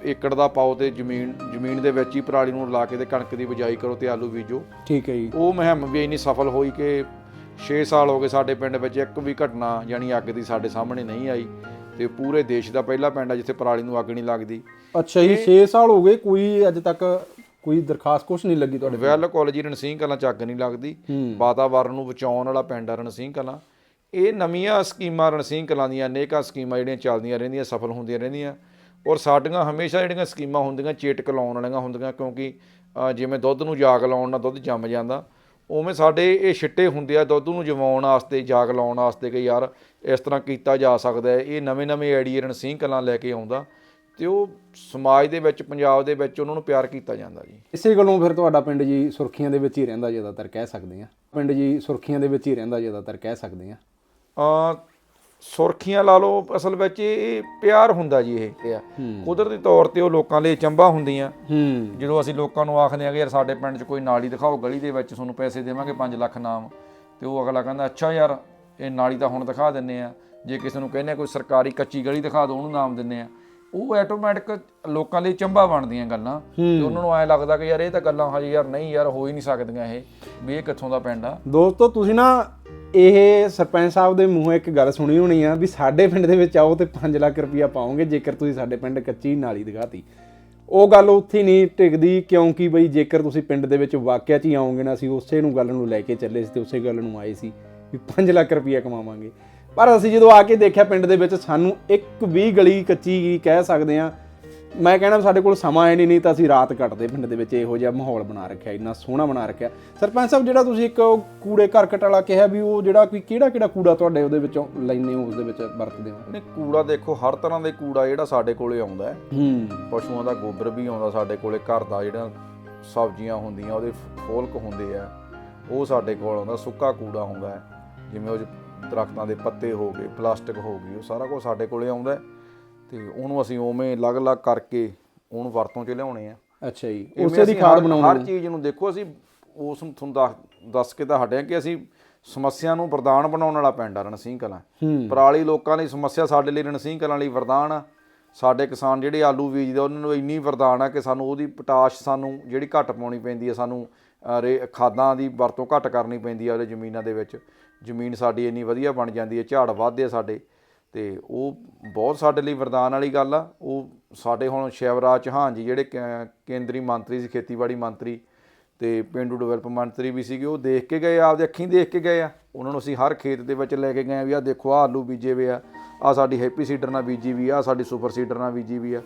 ਏਕੜ ਦਾ ਪਾਓ ਤੇ ਜ਼ਮੀਨ ਜ਼ਮੀਨ ਦੇ ਵਿੱਚ ਹੀ ਪਰਾਲੀ ਨੂੰ ਲਾ ਕੇ ਤੇ ਕਣਕ ਦੀ ਬਿਜਾਈ ਕਰੋ ਤੇ ਆਲੂ ਬੀਜੋ। ਠੀਕ ਹੈ ਜੀ। ਉਹ ਮੁਹਿੰਮ ਵੀ ਇੰਨੀ ਸਫਲ ਹੋਈ ਕਿ 6 ਸਾਲ ਹੋ ਗਏ ਸਾਡੇ ਪਿੰਡ ਵਿੱਚ ਇੱਕ ਵੀ ਘਟਨਾ ਜਾਨੀ ਅੱਗ ਦੀ ਸਾਡੇ ਸਾਹਮਣੇ ਨਹੀਂ ਆਈ ਤੇ ਪੂਰੇ ਦੇਸ਼ ਦਾ ਪਹਿਲਾ ਪਿੰਡ ਆ ਜਿੱਥੇ ਪਰਾਲੀ ਨੂੰ ਅੱਗ ਨਹੀਂ ਲੱਗਦੀ। ਅੱਛਾ ਜੀ 6 ਸਾਲ ਹੋ ਗਏ ਕੋਈ ਅੱਜ ਤੱਕ ਕੋਈ ਦਰਖਾਸਤ ਕੁਛ ਨਹੀਂ ਲੱਗੀ ਤੁਹਾਡੇ ਵੈਲ ਕਾਲਜ ਰਣਸੀਂਹ ਕਲਾਂ ਚ ਅੱਗ ਨਹੀਂ ਲੱਗਦੀ। ਵਾਤਾਵਰਣ ਨੂੰ ਬਚਾਉਣ ਵਾਲਾ ਪਿੰਡ ਆ ਰਣਸੀਂਹ ਕਲਾਂ। ਇਹ ਨਵੀਆਂ ਸਕੀਮਾਂ ਰਣਸੀਂਹ ਕਲਾਂ ਦੀਆਂ ਅਨੇਕਾਂ ਸਕੀਮਾਂ ਜਿਹੜੀਆਂ ਚੱਲਦੀਆਂ ਰਹਿੰਦੀਆਂ ਸਫਲ ਹੁੰਦੀਆਂ ਰਹਿੰਦੀਆਂ। ਔਰ ਸਾਡੀਆਂ ਹਮੇਸ਼ਾ ਜਿਹੜੀਆਂ ਸਕੀਮਾਂ ਹੁੰਦੀਆਂ ਚੇਟਕ ਲਾਉਣ ਵਾਲੀਆਂ ਹੁੰਦੀਆਂ ਕਿਉਂਕਿ ਜਿਵੇਂ ਦੁੱਧ ਨੂੰ ਜਾਗ ਲਾਉਣ ਨਾਲ ਦੁੱਧ ਜੰਮ ਜਾਂਦਾ ਉਵੇਂ ਸਾਡੇ ਇਹ ਛਿੱਟੇ ਹੁੰਦੇ ਆ ਦੁੱਧ ਨੂੰ ਜਮਾਉਣ ਵਾਸਤੇ ਜਾਗ ਲਾਉਣ ਵਾਸਤੇ ਕਿ ਯਾਰ ਇਸ ਤਰ੍ਹਾਂ ਕੀਤਾ ਜਾ ਸਕਦਾ ਹੈ। ਇਹ ਨਵੇਂ-ਨਵੇਂ ਆਈਡੀਆ ਰਣਸੀਂਹ ਕਲਾਂ ਲੈ ਕੇ ਆਉਂਦਾ। ਤੇ ਉਹ ਸਮਾਜ ਦੇ ਵਿੱਚ ਪੰਜਾਬ ਦੇ ਵਿੱਚ ਉਹਨਾਂ ਨੂੰ ਪਿਆਰ ਕੀਤਾ ਜਾਂਦਾ ਜੀ। ਇਸੇ ਗੱਲੋਂ ਫਿਰ ਤੁਹਾਡਾ ਪਿੰਡ ਜੀ ਸੁਰਖੀਆਂ ਦੇ ਵਿੱਚ ਹੀ ਰਹਿੰਦਾ ਜ਼ਿਆਦਾਤਰ ਕਹਿ ਸਕਦੇ ਆ ਪਿੰਡ ਜੀ ਸੁਰਖੀਆਂ ਦੇ ਵਿੱਚ ਹੀ ਰਹਿੰਦਾ ਜ਼ਿਆਦਾਤਰ ਕਹਿ ਸਕਦੇ ਆ ਅ ਸੁਰਖੀਆਂ ਲਾ ਲਓ ਅਸਲ ਵਿੱਚ ਇਹ ਪਿਆਰ ਹੁੰਦਾ ਜੀ ਇਹ। ਕੁਦਰਤੀ ਤੌਰ ਤੇ ਉਹ ਲੋਕਾਂ ਲਈ ਚੰਬਾ ਹੁੰਦੀਆਂ। ਜਦੋਂ ਅਸੀਂ ਲੋਕਾਂ ਨੂੰ ਆਖਦੇ ਆ ਕਿ ਯਾਰ ਸਾਡੇ ਪਿੰਡ 'ਚ ਕੋਈ ਨਾਲੀ ਦਿਖਾਓ ਗਲੀ ਦੇ ਵਿੱਚ ਤੁਹਾਨੂੰ ਪੈਸੇ ਦੇਵਾਂਗੇ 5 ਲੱਖ ਨਾਮ ਤੇ ਉਹ ਅਗਲਾ ਕਹਿੰਦਾ ਅੱਛਾ ਯਾਰ ਇਹ ਨਾਲੀ ਤਾਂ ਹੁਣ ਦਿਖਾ ਦਿੰਨੇ ਆ ਜੇ ਕਿਸੇ ਨੂੰ ਕਹਿੰਦੇ ਆ ਕੋਈ ਸਰਕਾਰੀ ਕੱਚੀ ਗਲੀ ਦਿਖਾ ਦਿਓ ਉਹਨੂੰ ਨਾਮ ਦਿੰਨੇ ਆ ਉਹ ਆਟੋਮੈਟਿਕ ਲੋਕਾਂ ਲਈ ਚੰਬਾ ਬਣਦੀਆਂ ਗੱਲਾਂ। ਤੇ ਉਹਨਾਂ ਨੂੰ ਐ ਲੱਗਦਾ ਕਿ ਯਾਰ ਇਹ ਤਾਂ ਗੱਲਾਂ ਹਜੇ ਯਾਰ ਨਹੀਂ ਯਾਰ ਹੋ ਹੀ ਨਹੀਂ ਸਕਦੀਆਂ ਇਹ ਵੀ ਇਹ ਕਿੱਥੋਂ ਦਾ ਪਿੰਡ ਆ? ਦੋਸਤੋ ਤੁਸੀਂ ਨਾ ਇਹ ਸਰਪੰਚ ਸਾਹਿਬ ਦੇ ਮੂੰਹੋਂ ਇੱਕ ਗੱਲ ਸੁਣੀ ਹੋਣੀ ਆ ਵੀ ਸਾਡੇ ਪਿੰਡ ਦੇ ਵਿੱਚ ਆਓ ਤੇ 5 ਲੱਖ ਰੁਪਇਆ ਪਾਓਗੇ ਜੇਕਰ ਤੁਸੀਂ ਸਾਡੇ ਪਿੰਡ ਕੱਚੀ ਨਾਲੀ ਦਿਖਾਤੀ। ਉਹ ਗੱਲ ਉੱਥੇ ਨਹੀਂ ਟਿਕਦੀ ਕਿਉਂਕਿ ਬਈ ਜੇਕਰ ਤੁਸੀਂ ਪਿੰਡ ਦੇ ਵਿੱਚ ਵਾਕਿਆ 'ਚ ਹੀ ਆਓਗੇ ਨਾ ਅਸੀਂ ਉਸੇ ਨੂੰ ਗੱਲ ਨੂੰ ਲੈ ਕੇ ਚੱਲੇ ਸੀ ਤੇ ਉਸੇ ਗੱਲ ਨੂੰ ਆਏ ਸੀ ਵੀ 5 ਲੱਖ ਰੁਪਇਆ ਕਮਾਵਾਂਗੇ। ਪਰ ਅਸੀਂ ਜਦੋਂ ਆ ਕੇ ਦੇਖਿਆ ਪਿੰਡ ਦੇ ਵਿੱਚ ਸਾਨੂੰ ਇੱਕ ਵੀ ਗਲੀ ਕੱਚੀ ਹੀ ਕਹਿ ਸਕਦੇ ਆ ਮੈਂ ਕਹਿਣਾ ਸਾਡੇ ਕੋਲ ਸਮਾਂ ਹੈ ਨਹੀਂ ਨਹੀਂ ਤਾਂ ਅਸੀਂ ਰਾਤ ਕੱਟਦੇ ਪਿੰਡ ਦੇ ਵਿੱਚ ਇਹੋ ਜਿਹਾ ਮਾਹੌਲ ਬਣਾ ਰੱਖਿਆ ਇੰਨਾ ਸੋਹਣਾ ਬਣਾ ਰੱਖਿਆ। ਸਰਪੰਚ ਸਾਹਿਬ ਜਿਹੜਾ ਤੁਸੀਂ ਇੱਕ ਕੂੜੇ ਕਰਕਟ ਵਾਲਾ ਕਿਹਾ ਵੀ ਉਹ ਜਿਹੜਾ ਕੋਈ ਕਿਹੜਾ ਕਿਹੜਾ ਕੂੜਾ ਤੁਹਾਡੇ ਉਹਦੇ ਵਿੱਚੋਂ ਲੈਂਦੇ ਹੋ ਉਸ ਦੇ ਵਿੱਚ ਵਰਤਦੇ ਹੋ? ਨੇ ਕੂੜਾ ਦੇਖੋ ਹਰ ਤਰ੍ਹਾਂ ਦੇ ਕੂੜਾ ਜਿਹੜਾ ਸਾਡੇ ਕੋਲੇ ਆਉਂਦਾ ਹੈ। ਹੂੰ। ਪਸ਼ੂਆਂ ਦਾ ਗੋਬਰ ਵੀ ਆਉਂਦਾ ਸਾਡੇ ਕੋਲੇ ਘਰ ਦਾ ਜਿਹੜਾ ਸਬਜ਼ੀਆਂ ਹੁੰਦੀਆਂ ਉਹਦੇ ਫੋਲਕ ਹੁੰਦੇ ਆ ਉਹ ਸਾਡੇ ਕੋਲ ਆਉਂਦਾ ਸੁੱਕਾ ਕੂੜਾ ਆਉਂਦਾ ਜਿਵੇਂ ਉਹ ਦਰਖਤਾਂ ਦੇ ਪੱਤੇ ਹੋ ਗਏ ਪਲਾਸਟਿਕ ਹੋ ਗਈ ਉਹ ਸਾਰਾ ਕੁਝ ਸਾਡੇ ਕੋਲੇ ਆਉਂਦਾ ਤੇ ਉਹਨੂੰ ਅਸੀਂ ਉਵੇਂ ਅਲੱਗ-ਅਲੱਗ ਕਰਕੇ ਉਹਨੂੰ ਵਰਤੋਂ 'ਚ ਲਿਆਉਣੇ ਆ। ਅੱਛਾ ਜੀ ਉਸੇ ਦੀ ਖਾਦ ਬਣਾਉਂਦੇ ਹਰ ਚੀਜ਼ ਨੂੰ ਦੇਖੋ ਅਸੀਂ ਉਸ ਨੂੰ ਤੁਹਾਨੂੰ ਦੱਸ- ਕੇ ਤਾਂ ਹਟਿਆ ਕਿ ਅਸੀਂ ਸਮੱਸਿਆ ਨੂੰ ਵਰਦਾਨ ਬਣਾਉਣ ਵਾਲਾ ਪਿੰਡ ਆ ਰਣਸੀਂਹ ਕਲਾਂ। ਪਰਾਲੀ ਲੋਕਾਂ ਲਈ ਸਮੱਸਿਆ ਸਾਡੇ ਲਈ ਰਣਸੀਂਹ ਕਲਾਂ ਲਈ ਵਰਦਾਨ ਆ। ਸਾਡੇ ਕਿਸਾਨ ਜਿਹੜੇ ਆਲੂ ਬੀਜਦੇ ਉਹਨਾਂ ਨੂੰ ਇੰਨੀ ਵਰਦਾਨ ਆ ਕਿ ਸਾਨੂੰ ਉਹਦੀ ਪੋਟਾਸ਼ ਸਾਨੂੰ ਜਿਹੜੀ ਘੱਟ ਪਾਉਣੀ ਪੈਂਦੀ ਹੈ ਸਾਨੂੰ ਖਾਦਾਂ ਦੀ ਵਰਤੋਂ ਘੱਟ ਕਰਨੀ ਪੈਂਦੀ ਆ ਉਹਦੇ ਜ਼ਮੀਨਾਂ ਦੇ ਵਿੱਚ। ਜ਼ਮੀਨ ਸਾਡੀ ਇੰਨੀ ਵਧੀਆ ਬਣ ਜਾਂਦੀ ਹੈ ਝਾੜ ਵੱਧਦੇ ਸਾਡੇ ਤੇ ਉਹ ਬਹੁਤ ਸਾਡੇ ਲਈ ਵਰਦਾਨ ਵਾਲੀ ਗੱਲ ਆ। ਉਹ ਸਾਡੇ ਹੁਣ ਸ਼ਿਵਰਾਜ ਚੌਹਾਨ ਜੀ ਜਿਹੜੇ ਕੇਂਦਰੀ ਮੰਤਰੀ ਸੀ ਖੇਤੀਬਾੜੀ ਮੰਤਰੀ ਤੇ ਪਿੰਡੂ ਡਿਵੈਲਪ ਮੰਤਰੀ ਵੀ ਸੀਗੇ ਉਹ ਦੇਖ ਕੇ ਗਏ ਆਪਦੇ ਅੱਖੀਂ ਦੇਖ ਕੇ ਗਏ ਆ। ਉਹਨਾਂ ਨੂੰ ਅਸੀਂ ਹਰ ਖੇਤ ਦੇ ਵਿੱਚ ਲੈ ਕੇ ਗਏ ਆ ਵੀ ਆ ਦੇਖੋ ਆ ਆਲੂ ਬੀਜੇ ਵੇ ਆ ਆ ਸਾਡੀ ਹੈਪੀ ਸੀਡਰ ਨਾਲ ਬੀਜੀ ਵੀ ਆ ਸਾਡੀ ਸੁਪਰ ਸੀਡਰ ਨਾਲ ਬੀਜੀ ਵੀ ਆ।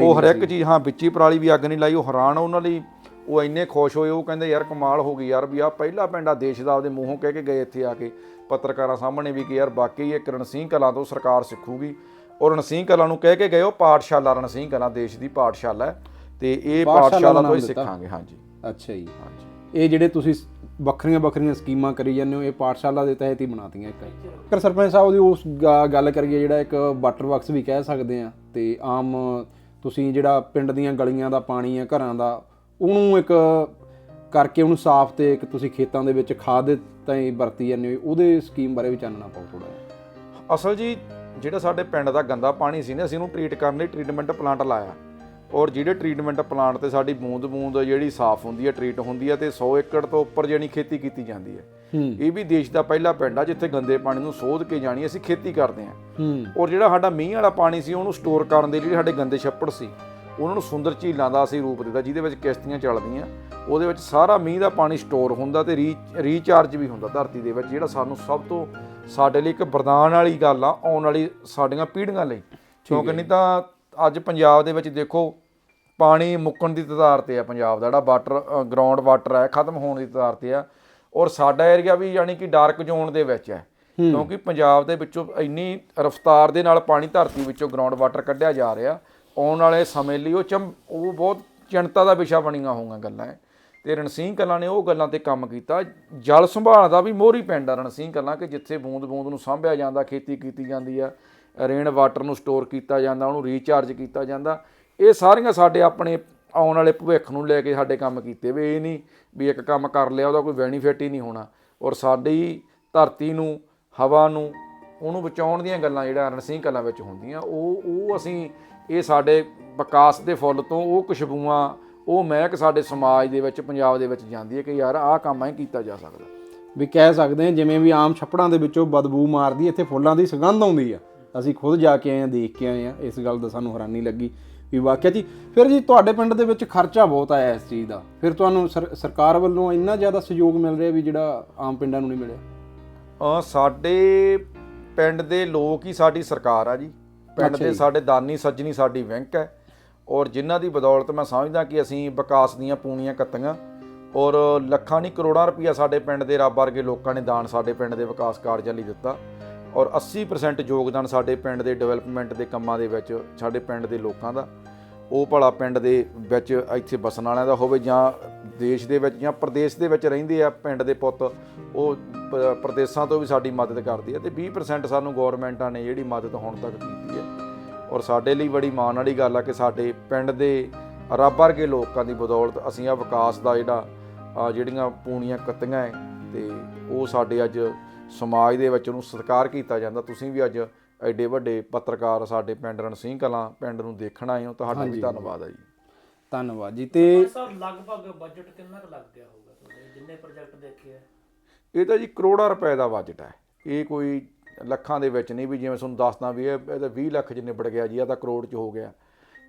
ਉਹ ਹਰ ਇੱਕ ਚੀਜ਼ ਹਾਂ ਵਿੱਚੀ ਪਰਾਲੀ ਵੀ ਅੱਗ ਨਹੀਂ ਲਾਈ ਉਹ ਹੈਰਾਨ ਉਹਨਾਂ ਲਈ। ਉਹ ਇੰਨੇ ਖੁਸ਼ ਹੋਏ ਉਹ ਕਹਿੰਦੇ ਯਾਰ ਕਮਾਲ ਹੋ ਗਈ ਯਾਰ ਵੀ ਆ ਪਹਿਲਾ ਪਿੰਡ ਆ ਦੇਸ਼ ਦਾ ਆਪਦੇ ਮੂੰਹੋਂ ਕਹਿ ਕੇ ਗਏ ਇੱਥੇ ਆ ਕੇ। ਪੱਤਰਕਾਰਾਂ ਸਾਹਮਣੇ ਵੀ ਕਿ ਯਾਰ ਬਾਕੀ ਇਹ ਰਣਸੀਂਹ ਕਲਾਂ ਤੋਂ ਸਰਕਾਰ ਸਿੱਖੂਗੀ। ਔਰ ਰਣਸੀਂਹ ਕਲਾਂ ਨੂੰ ਕਹਿ ਕੇ ਗਏ ਉਹ ਪਾਠਸ਼ਾਲਾ ਰਣਸੀਂਹ ਕਲਾਂ ਦੇਸ਼ ਦੀ ਪਾਠਸ਼ਾਲਾ ਹੈ। ਤੇ ਇਹ ਪਾਠਸ਼ਾਲਾ ਤੋਂ ਹੀ। ਸਿੱਖਾਂਗੇ ਹਾਂਜੀ। ਅੱਛਾ ਜੀ। ਹਾਂਜੀ। ਇਹ ਜਿਹੜੇ ਤੁਸੀਂ ਵੱਖਰੀਆਂ ਵੱਖਰੀਆਂ ਸਕੀਮਾਂ ਕਰੀ ਜਾਂਦੇ ਹੋ ਇਹ ਪਾਠਸ਼ਾਲਾ ਦੇ ਤਹਿਤ ਹੀ ਬਣਾਤੀਆਂ ਇੱਕ। ਕਰ ਸਰਪੰਚ ਸਾਹਿਬ ਦੀ ਉਸ ਗੱਲ ਕਰੀਏ ਜਿਹੜਾ ਇੱਕ ਵਾਟਰ ਬਾਕਸ ਵੀ ਕਹਿ ਸਕਦੇ ਆ ਤੇ ਆਮ ਤੁਸੀਂ ਜਿਹੜਾ ਪਿੰਡ ਦੀਆਂ ਗਲੀਆਂ ਦਾ ਪਾਣੀ ਆ ਘਰਾਂ ਦਾ ਉਹਨੂੰ ਇੱਕ ਕਰਕੇ ਉਹਨੂੰ ਸਾਫ਼ ਤੇ ਇੱਕ ਤੁਸੀਂ ਖੇਤਾਂ ਦੇ ਵਿੱਚ ਖਾਦ ਤਾਈਂ ਵਰਤੀ ਜਾਂਦੇ ਹੋ ਉਹਦੇ ਸਕੀਮ ਬਾਰੇ ਵੀ ਚਾਨਣਾ ਪਾਓ ਥੋੜਾ ਜਿਹਾ। ਅਸਲ ਜੀ ਜਿਹੜਾ ਸਾਡੇ ਪਿੰਡ ਦਾ ਗੰਦਾ ਪਾਣੀ ਸੀ ਨਾ ਅਸੀਂ ਉਹਨੂੰ ਟ੍ਰੀਟ ਕਰਨ ਲਈ ਟ੍ਰੀਟਮੈਂਟ ਪਲਾਂਟ ਲਾਇਆ। ਔਰ ਜਿਹੜੇ ਟ੍ਰੀਟਮੈਂਟ ਪਲਾਂਟ ਤੇ ਸਾਡੀ ਬੂੰਦ ਬੂੰਦ ਜਿਹੜੀ ਸਾਫ਼ ਹੁੰਦੀ ਹੈ ਟ੍ਰੀਟ ਹੁੰਦੀ ਹੈ ਤੇ 100 ਏਕੜ ਤੋਂ ਉੱਪਰ ਜਿਹੜੀ ਖੇਤੀ ਕੀਤੀ ਜਾਂਦੀ ਹੈ। ਇਹ ਵੀ ਦੇਸ਼ ਦਾ ਪਹਿਲਾ ਪਿੰਡ ਆ ਜਿੱਥੇ ਗੰਦੇ ਪਾਣੀ ਨੂੰ ਸੋਧ ਕੇ ਜਾਣੀ ਅਸੀਂ ਖੇਤੀ ਕਰਦੇ ਹਾਂ। ਔਰ ਜਿਹੜਾ ਸਾਡਾ ਮੀਂਹ ਵਾਲਾ ਪਾਣੀ ਸੀ ਉਹਨੂੰ ਸਟੋਰ ਕਰਨ ਦੇ ਲਈ ਸਾਡੇ ਗੰਦੇ ਛੱਪੜ ਸੀ। ਉਹਨਾਂ ਨੂੰ ਸੁੰਦਰ ਝੀਲਾਂ ਦਾ ਅਸੀਂ ਰੂਪ ਦਿੱਤਾ ਜਿਹਦੇ ਵਿੱਚ ਕਿਸ਼ਤੀਆਂ ਚੱਲਦੀਆਂ। ਉਹਦੇ ਵਿੱਚ ਸਾਰਾ ਮੀਂਹ ਦਾ ਪਾਣੀ ਸਟੋਰ ਹੁੰਦਾ ਤੇ ਰੀਚਾਰਜ ਵੀ ਹੁੰਦਾ ਧਰਤੀ ਦੇ ਵਿੱਚ ਜਿਹੜਾ ਸਾਨੂੰ ਸਭ ਤੋਂ ਸਾਡੇ ਲਈ ਇੱਕ ਵਰਦਾਨ ਵਾਲੀ ਗੱਲ ਆ ਆਉਣ ਵਾਲੀ ਸਾਡੀਆਂ ਪੀੜ੍ਹੀਆਂ ਲਈ। ਕਿਉਂਕਿ ਨਹੀਂ ਤਾਂ ਅੱਜ ਪੰਜਾਬ ਦੇ ਵਿੱਚ ਦੇਖੋ ਪਾਣੀ ਮੁੱਕਣ ਦੀ ਤਦਾਰ ਤੇ ਆ ਪੰਜਾਬ ਦਾ ਜਿਹੜਾ ਵਾਟਰ ਗਰਾਊਂਡ ਵਾਟਰ ਹੈ ਖਤਮ ਹੋਣ ਦੀ ਤਦਾਰ ਤੇ ਆ। ਔਰ ਸਾਡਾ ਏਰੀਆ ਵੀ ਯਾਨੀ ਕਿ ਡਾਰਕ ਜ਼ੋਨ ਦੇ ਵਿੱਚ ਹੈ। ਕਿਉਂਕਿ ਪੰਜਾਬ ਦੇ ਵਿੱਚੋਂ ਇੰਨੀ ਰਫ਼ਤਾਰ ਦੇ ਨਾਲ ਪਾਣੀ ਧਰਤੀ ਵਿੱਚੋਂ ਗਰਾਊਂਡ ਵਾਟਰ ਕੱਢਿਆ ਜਾ ਰਿਹਾ। ਆਉਣ ਵਾਲੇ ਸਮੇਂ ਲਈ ਉਹ ਚੰ ਉਹ ਬਹੁਤ ਚਿੰਤਾ ਦਾ ਵਿਸ਼ਾ ਬਣੀਆਂ ਹੋਈਆਂ ਗੱਲਾਂ ਹੈ ਤੇ ਰਣਸੀਂਹ ਕਲਾਂ ਨੇ ਉਹ ਗੱਲਾਂ ਤੇ ਕੰਮ ਕੀਤਾ। ਜਲ ਸੰਭਾਲ ਦਾ ਵੀ ਮੋਹਰੀ ਪਿੰਡ ਆ ਰਣਸੀਂਹ ਕਲਾਂ ਕਿ ਜਿੱਥੇ ਬੂੰਦ-ਬੂੰਦ ਨੂੰ ਸਾਂਭਿਆ ਜਾਂਦਾ, ਖੇਤੀ ਕੀਤੀ ਜਾਂਦੀ ਆ, ਰੇਨ ਵਾਟਰ ਨੂੰ ਸਟੋਰ ਕੀਤਾ ਜਾਂਦਾ, ਉਹਨੂੰ ਰੀਚਾਰਜ ਕੀਤਾ ਜਾਂਦਾ। ਇਹ ਸਾਰੀਆਂ ਸਾਡੇ ਆਪਣੇ ਆਉਣ ਵਾਲੇ ਭਵਿੱਖ ਨੂੰ ਲੈ ਕੇ ਸਾਡੇ ਕੰਮ ਕੀਤੇ ਵੀ। ਇਹ ਨਹੀਂ ਵੀ ਇੱਕ ਕੰਮ ਕਰ ਲਿਆ, ਉਹਦਾ ਕੋਈ ਬੈਨੀਫਿਟ ਹੀ ਨਹੀਂ ਹੋਣਾ। ਔਰ ਸਾਡੀ ਧਰਤੀ ਨੂੰ, ਹਵਾ ਨੂੰ, ਉਹਨੂੰ ਬਚਾਉਣ ਦੀਆਂ ਗੱਲਾਂ ਜਿਹੜਾ ਰਣਸੀਂਹ ਕਲਾਂ ਵਿੱਚ ਹੁੰਦੀਆਂ, ਉਹ ਉਹ ਅਸੀਂ ਇਹ ਸਾਡੇ ਵਿਕਾਸ ਦੇ ਫੁੱਲ ਤੋਂ ਉਹ ਖੁਸ਼ਬੂਆਂ ਉਹ ਮਹਿਕ ਸਾਡੇ ਸਮਾਜ ਦੇ ਵਿੱਚ ਪੰਜਾਬ ਦੇ ਵਿੱਚ ਜਾਂਦੀ ਹੈ ਕਿ ਯਾਰ ਆਹ ਕੰਮ ਐ ਕੀਤਾ ਜਾ ਸਕਦਾ। ਵੀ ਕਹਿ ਸਕਦੇ ਹਾਂ ਜਿਵੇਂ ਵੀ ਆਮ ਛੱਪੜਾਂ ਦੇ ਵਿੱਚੋਂ ਬਦਬੂ ਮਾਰਦੀ ਇੱਥੇ ਫੁੱਲਾਂ ਦੀ ਸੁਗੰਧ ਆਉਂਦੀ ਆ। ਅਸੀਂ ਖੁਦ ਜਾ ਕੇ ਆਏ ਆ ਦੇਖ ਕੇ ਆਏ ਆ ਇਸ ਗੱਲ ਦਾ ਸਾਨੂੰ ਹੈਰਾਨੀ ਲੱਗੀ ਵੀ ਵਾਕਿਆ ਜੀ। ਫਿਰ ਜੀ ਤੁਹਾਡੇ ਪਿੰਡ ਦੇ ਵਿੱਚ ਖਰਚਾ ਬਹੁਤ ਆਇਆ ਇਸ ਚੀਜ਼ ਦਾ। ਫਿਰ ਤੁਹਾਨੂੰ ਸਰ- ਸਰਕਾਰ ਵੱਲੋਂ ਇੰਨਾ ਜ਼ਿਆਦਾ ਸਹਿਯੋਗ ਮਿਲ ਰਿਹਾ ਵੀ ਜਿਹੜਾ ਆਮ ਪਿੰਡਾਂ ਨੂੰ ਨਹੀਂ ਮਿਲਿਆ? ਅ ਸਾਡੇ ਪਿੰਡ ਦੇ ਲੋਕ ਹੀ ਸਾਡੀ ਸਰਕਾਰ ਆ ਜੀ। ਪਿੰਡ ਦੇ। ਸਾਡੇ ਦਾਨੀ ਸੱਜਣੀ ਸਾਡੀ ਬੈਂਕ ਹੈ ਔਰ ਜਿਨ੍ਹਾਂ ਦੀ ਬਦੌਲਤ ਮੈਂ ਸਮਝਦਾ ਕਿ ਅਸੀਂ ਵਿਕਾਸ ਦੀਆਂ ਪੂਣੀਆਂ ਕੱਤੀਆਂ ਔਰ ਲੱਖਾਂ ਨਹੀਂ ਕਰੋੜਾਂ ਰੁਪਈਆ ਸਾਡੇ ਪਿੰਡ ਦੇ ਰੱਬ ਵਰਗੇ ਲੋਕਾਂ ਨੇ ਦਾਨ ਸਾਡੇ ਪਿੰਡ ਦੇ ਵਿਕਾਸ ਕਾਰਜਾਂ ਲਈ ਦਿੱਤਾ ਔਰ 80% ਯੋਗਦਾਨ ਸਾਡੇ ਪਿੰਡ ਦੇ ਡਿਵੈਲਪਮੈਂਟ ਦੇ ਕੰਮਾਂ ਦੇ ਵਿੱਚ ਸਾਡੇ ਪਿੰਡ ਦੇ ਲੋਕਾਂ ਦਾ ਉਹ ਭਲਾ ਪਿੰਡ ਦੇ ਵਿੱਚ ਇੱਥੇ ਬਸਣ ਵਾਲਿਆਂ ਦਾ ਹੋਵੇ ਜਾਂ ਦੇਸ਼ ਦੇ ਵਿੱਚ ਜਾਂ ਪ੍ਰਦੇਸ਼ ਦੇ ਵਿੱਚ ਰਹਿੰਦੇ ਆ ਪਿੰਡ ਦੇ ਪੁੱਤ ਉਹ ਪ੍ਰਦੇਸ਼ਾਂ ਤੋਂ ਵੀ ਸਾਡੀ ਮਦਦ ਕਰਦੀ ਹੈ ਤੇ 20% ਸਾਨੂੰ ਗਵਰਨਮੈਂਟਾਂ ਨੇ ਜਿਹੜੀ ਮਦਦ ਹੁਣ ਤੱਕ ਕੀਤੀ ਹੈ ਔਰ ਸਾਡੇ ਲਈ ਬੜੀ ਮਾਣ ਵਾਲੀ ਗੱਲ ਆ ਕਿ ਸਾਡੇ ਪਿੰਡ ਦੇ ਰੱਬ ਵਰਗੇ ਲੋਕਾਂ ਦੀ ਬਦੌਲਤ ਅਸੀਂ ਆ ਵਿਕਾਸ ਦਾ ਜਿਹੜਾ ਜਿਹੜੀਆਂ ਪੂਣੀਆਂ ਕੱਤੀਆਂ ਹੈ ਤੇ ਉਹ ਸਾਡੇ ਅੱਜ ਸਮਾਜ ਦੇ ਵਿੱਚ ਉਹਨੂੰ ਸਤਿਕਾਰ ਕੀਤਾ ਜਾਂਦਾ। ਤੁਸੀਂ ਵੀ ਅੱਜ ਐਡੇ ਵੱਡੇ ਪੱਤਰਕਾਰ ਸਾਡੇ ਪਿੰਡ ਰਣਸੀਂਹ ਕਲਾਂ ਪਿੰਡ ਨੂੰ ਦੇਖਣ ਆਏ ਹੋ ਤੁਹਾਡਾ ਵੀ ਧੰਨਵਾਦ ਹੈ ਜੀ। ਧੰਨਵਾਦ ਜੀ ਤੇ ਲਗਭਗ ਬਜਟ ਕਿੰਨਾ ਕੁ ਲੱਗ ਗਿਆ ਹੋਊਗਾ ਤੁਹਾਡੇ ਜਿੰਨੇ ਪ੍ਰੋਜੈਕਟ ਦੇਖੇ ਆ? ਇਹ ਤਾਂ ਜੀ ਕਰੋੜਾਂ ਰੁਪਏ ਦਾ ਬਜਟ ਹੈ। ਇਹ ਕੋਈ ਲੱਖਾਂ ਦੇ ਵਿੱਚ ਨਹੀਂ ਵੀ ਜਿਵੇਂ ਤੁਹਾਨੂੰ ਦੱਸਦਾ ਵੀ ਇਹ ਇਹ ਤਾਂ 20 ਲੱਖ ਚ ਨਿਬੜ ਗਿਆ ਜੀ ਇਹ ਤਾਂ ਕਰੋੜ ਚ ਹੋ ਗਿਆ।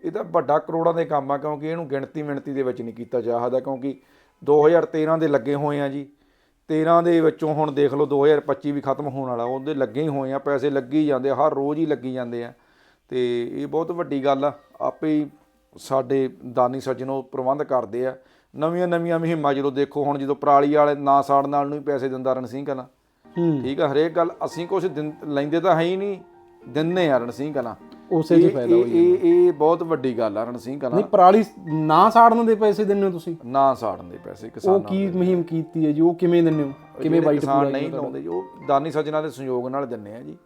ਇਹ ਤਾਂ ਵੱਡਾ ਕਰੋੜਾਂ ਦੇ ਕੰਮ ਆ ਕਿਉਂਕਿ ਇਹਨੂੰ ਗਿਣਤੀ ਮਿਣਤੀ ਦੇ ਵਿੱਚ ਨਹੀਂ ਕੀਤਾ ਜਾ ਸਕਦਾ ਕਿਉਂਕਿ 2013 ਦੇ ਲੱਗੇ ਹੋਏ ਆ ਜੀ। 13 ਦੇ ਵਿੱਚੋਂ ਹੁਣ ਦੇਖ ਲਓ 2025 ਵੀ ਖਤਮ ਹੋਣ ਵਾਲਾ ਉਹਦੇ ਲੱਗੇ ਹੀ ਹੋਏ ਆ ਪੈਸੇ ਲੱਗੇ ਹੀ ਜਾਂਦੇ ਆ, ਹਰ ਰੋਜ਼ ਹੀ ਲੱਗੀ ਜਾਂਦੇ ਆ। ਤੇ ਇਹ ਬਹੁਤ ਵੱਡੀ ਗੱਲ ਆ ਆਪੇ ਹੀ ਸਾਡੇ ਦਾਨੀ ਸੱਜਣੋ ਪ੍ਰਬੰਧ ਕਰਦੇ ਆ। ਨਵੀਆਂ ਨਵੀਆਂ ਮੁਹਿੰਮਾਂ ਜਦੋਂ ਦੇਖੋ ਹੁਣ ਜਦੋਂ ਪਰਾਲੀ ਵਾਲੇ ਨਾ ਸਾੜਨ ਨਾਲ ਨੂੰ ਹੀ ਪੈਸੇ ਦਿੰਦਾ ਰਣ ਸਿੰਘ ਕਲਾਂ। ਹੂੰ। ਠੀਕ ਆ ਹਰੇਕ ਗੱਲ ਅਸੀਂ ਕੁਝ ਲੈਂਦੇ ਤਾਂ ਹੈ ਹੀ ਨਹੀਂ ਦਿੰਨੇ ਆ ਰਣ ਸਿੰਘ ਕਲਾਂ। ਉਸੇ ਇਹ- ਫਾਇਦਾ ਹੋਈ ਇਹ ਇਹ ਬਹੁਤ ਵੱਡੀ ਗੱਲ ਆ ਰਣ ਸਿੰਘ ਕਲਾਂ। ਨਹੀਂ ਪਰਾਲੀ ਨਾ ਸਾੜਨ ਦੇ ਪੈਸੇ ਦਿੰਦੇ ਹੋ ਤੁਸੀਂ? ਨਾ ਸਾੜਨ ਦੇ ਪੈਸੇ ਉਹ ਕਿਸਾਨਾਂ ਕੀ ਮੁਹਿੰਮ ਕੀਤੀ ਹੈ ਜੀ? ਉਹ ਕਿਵੇਂ ਦਿੰਦੇ ਹੋ? ਕਿਵੇਂ ਵਾਈਟ ਨਹੀਂ ਲਾਉਂਦੇ ਜੀ, ਉਹ ਦਾਨੀ ਸੱਜਣਾ ਦੇ ਸੰਯੋਗ ਨਾਲ ਦਿੰਨੇ ਆ ਜੀ।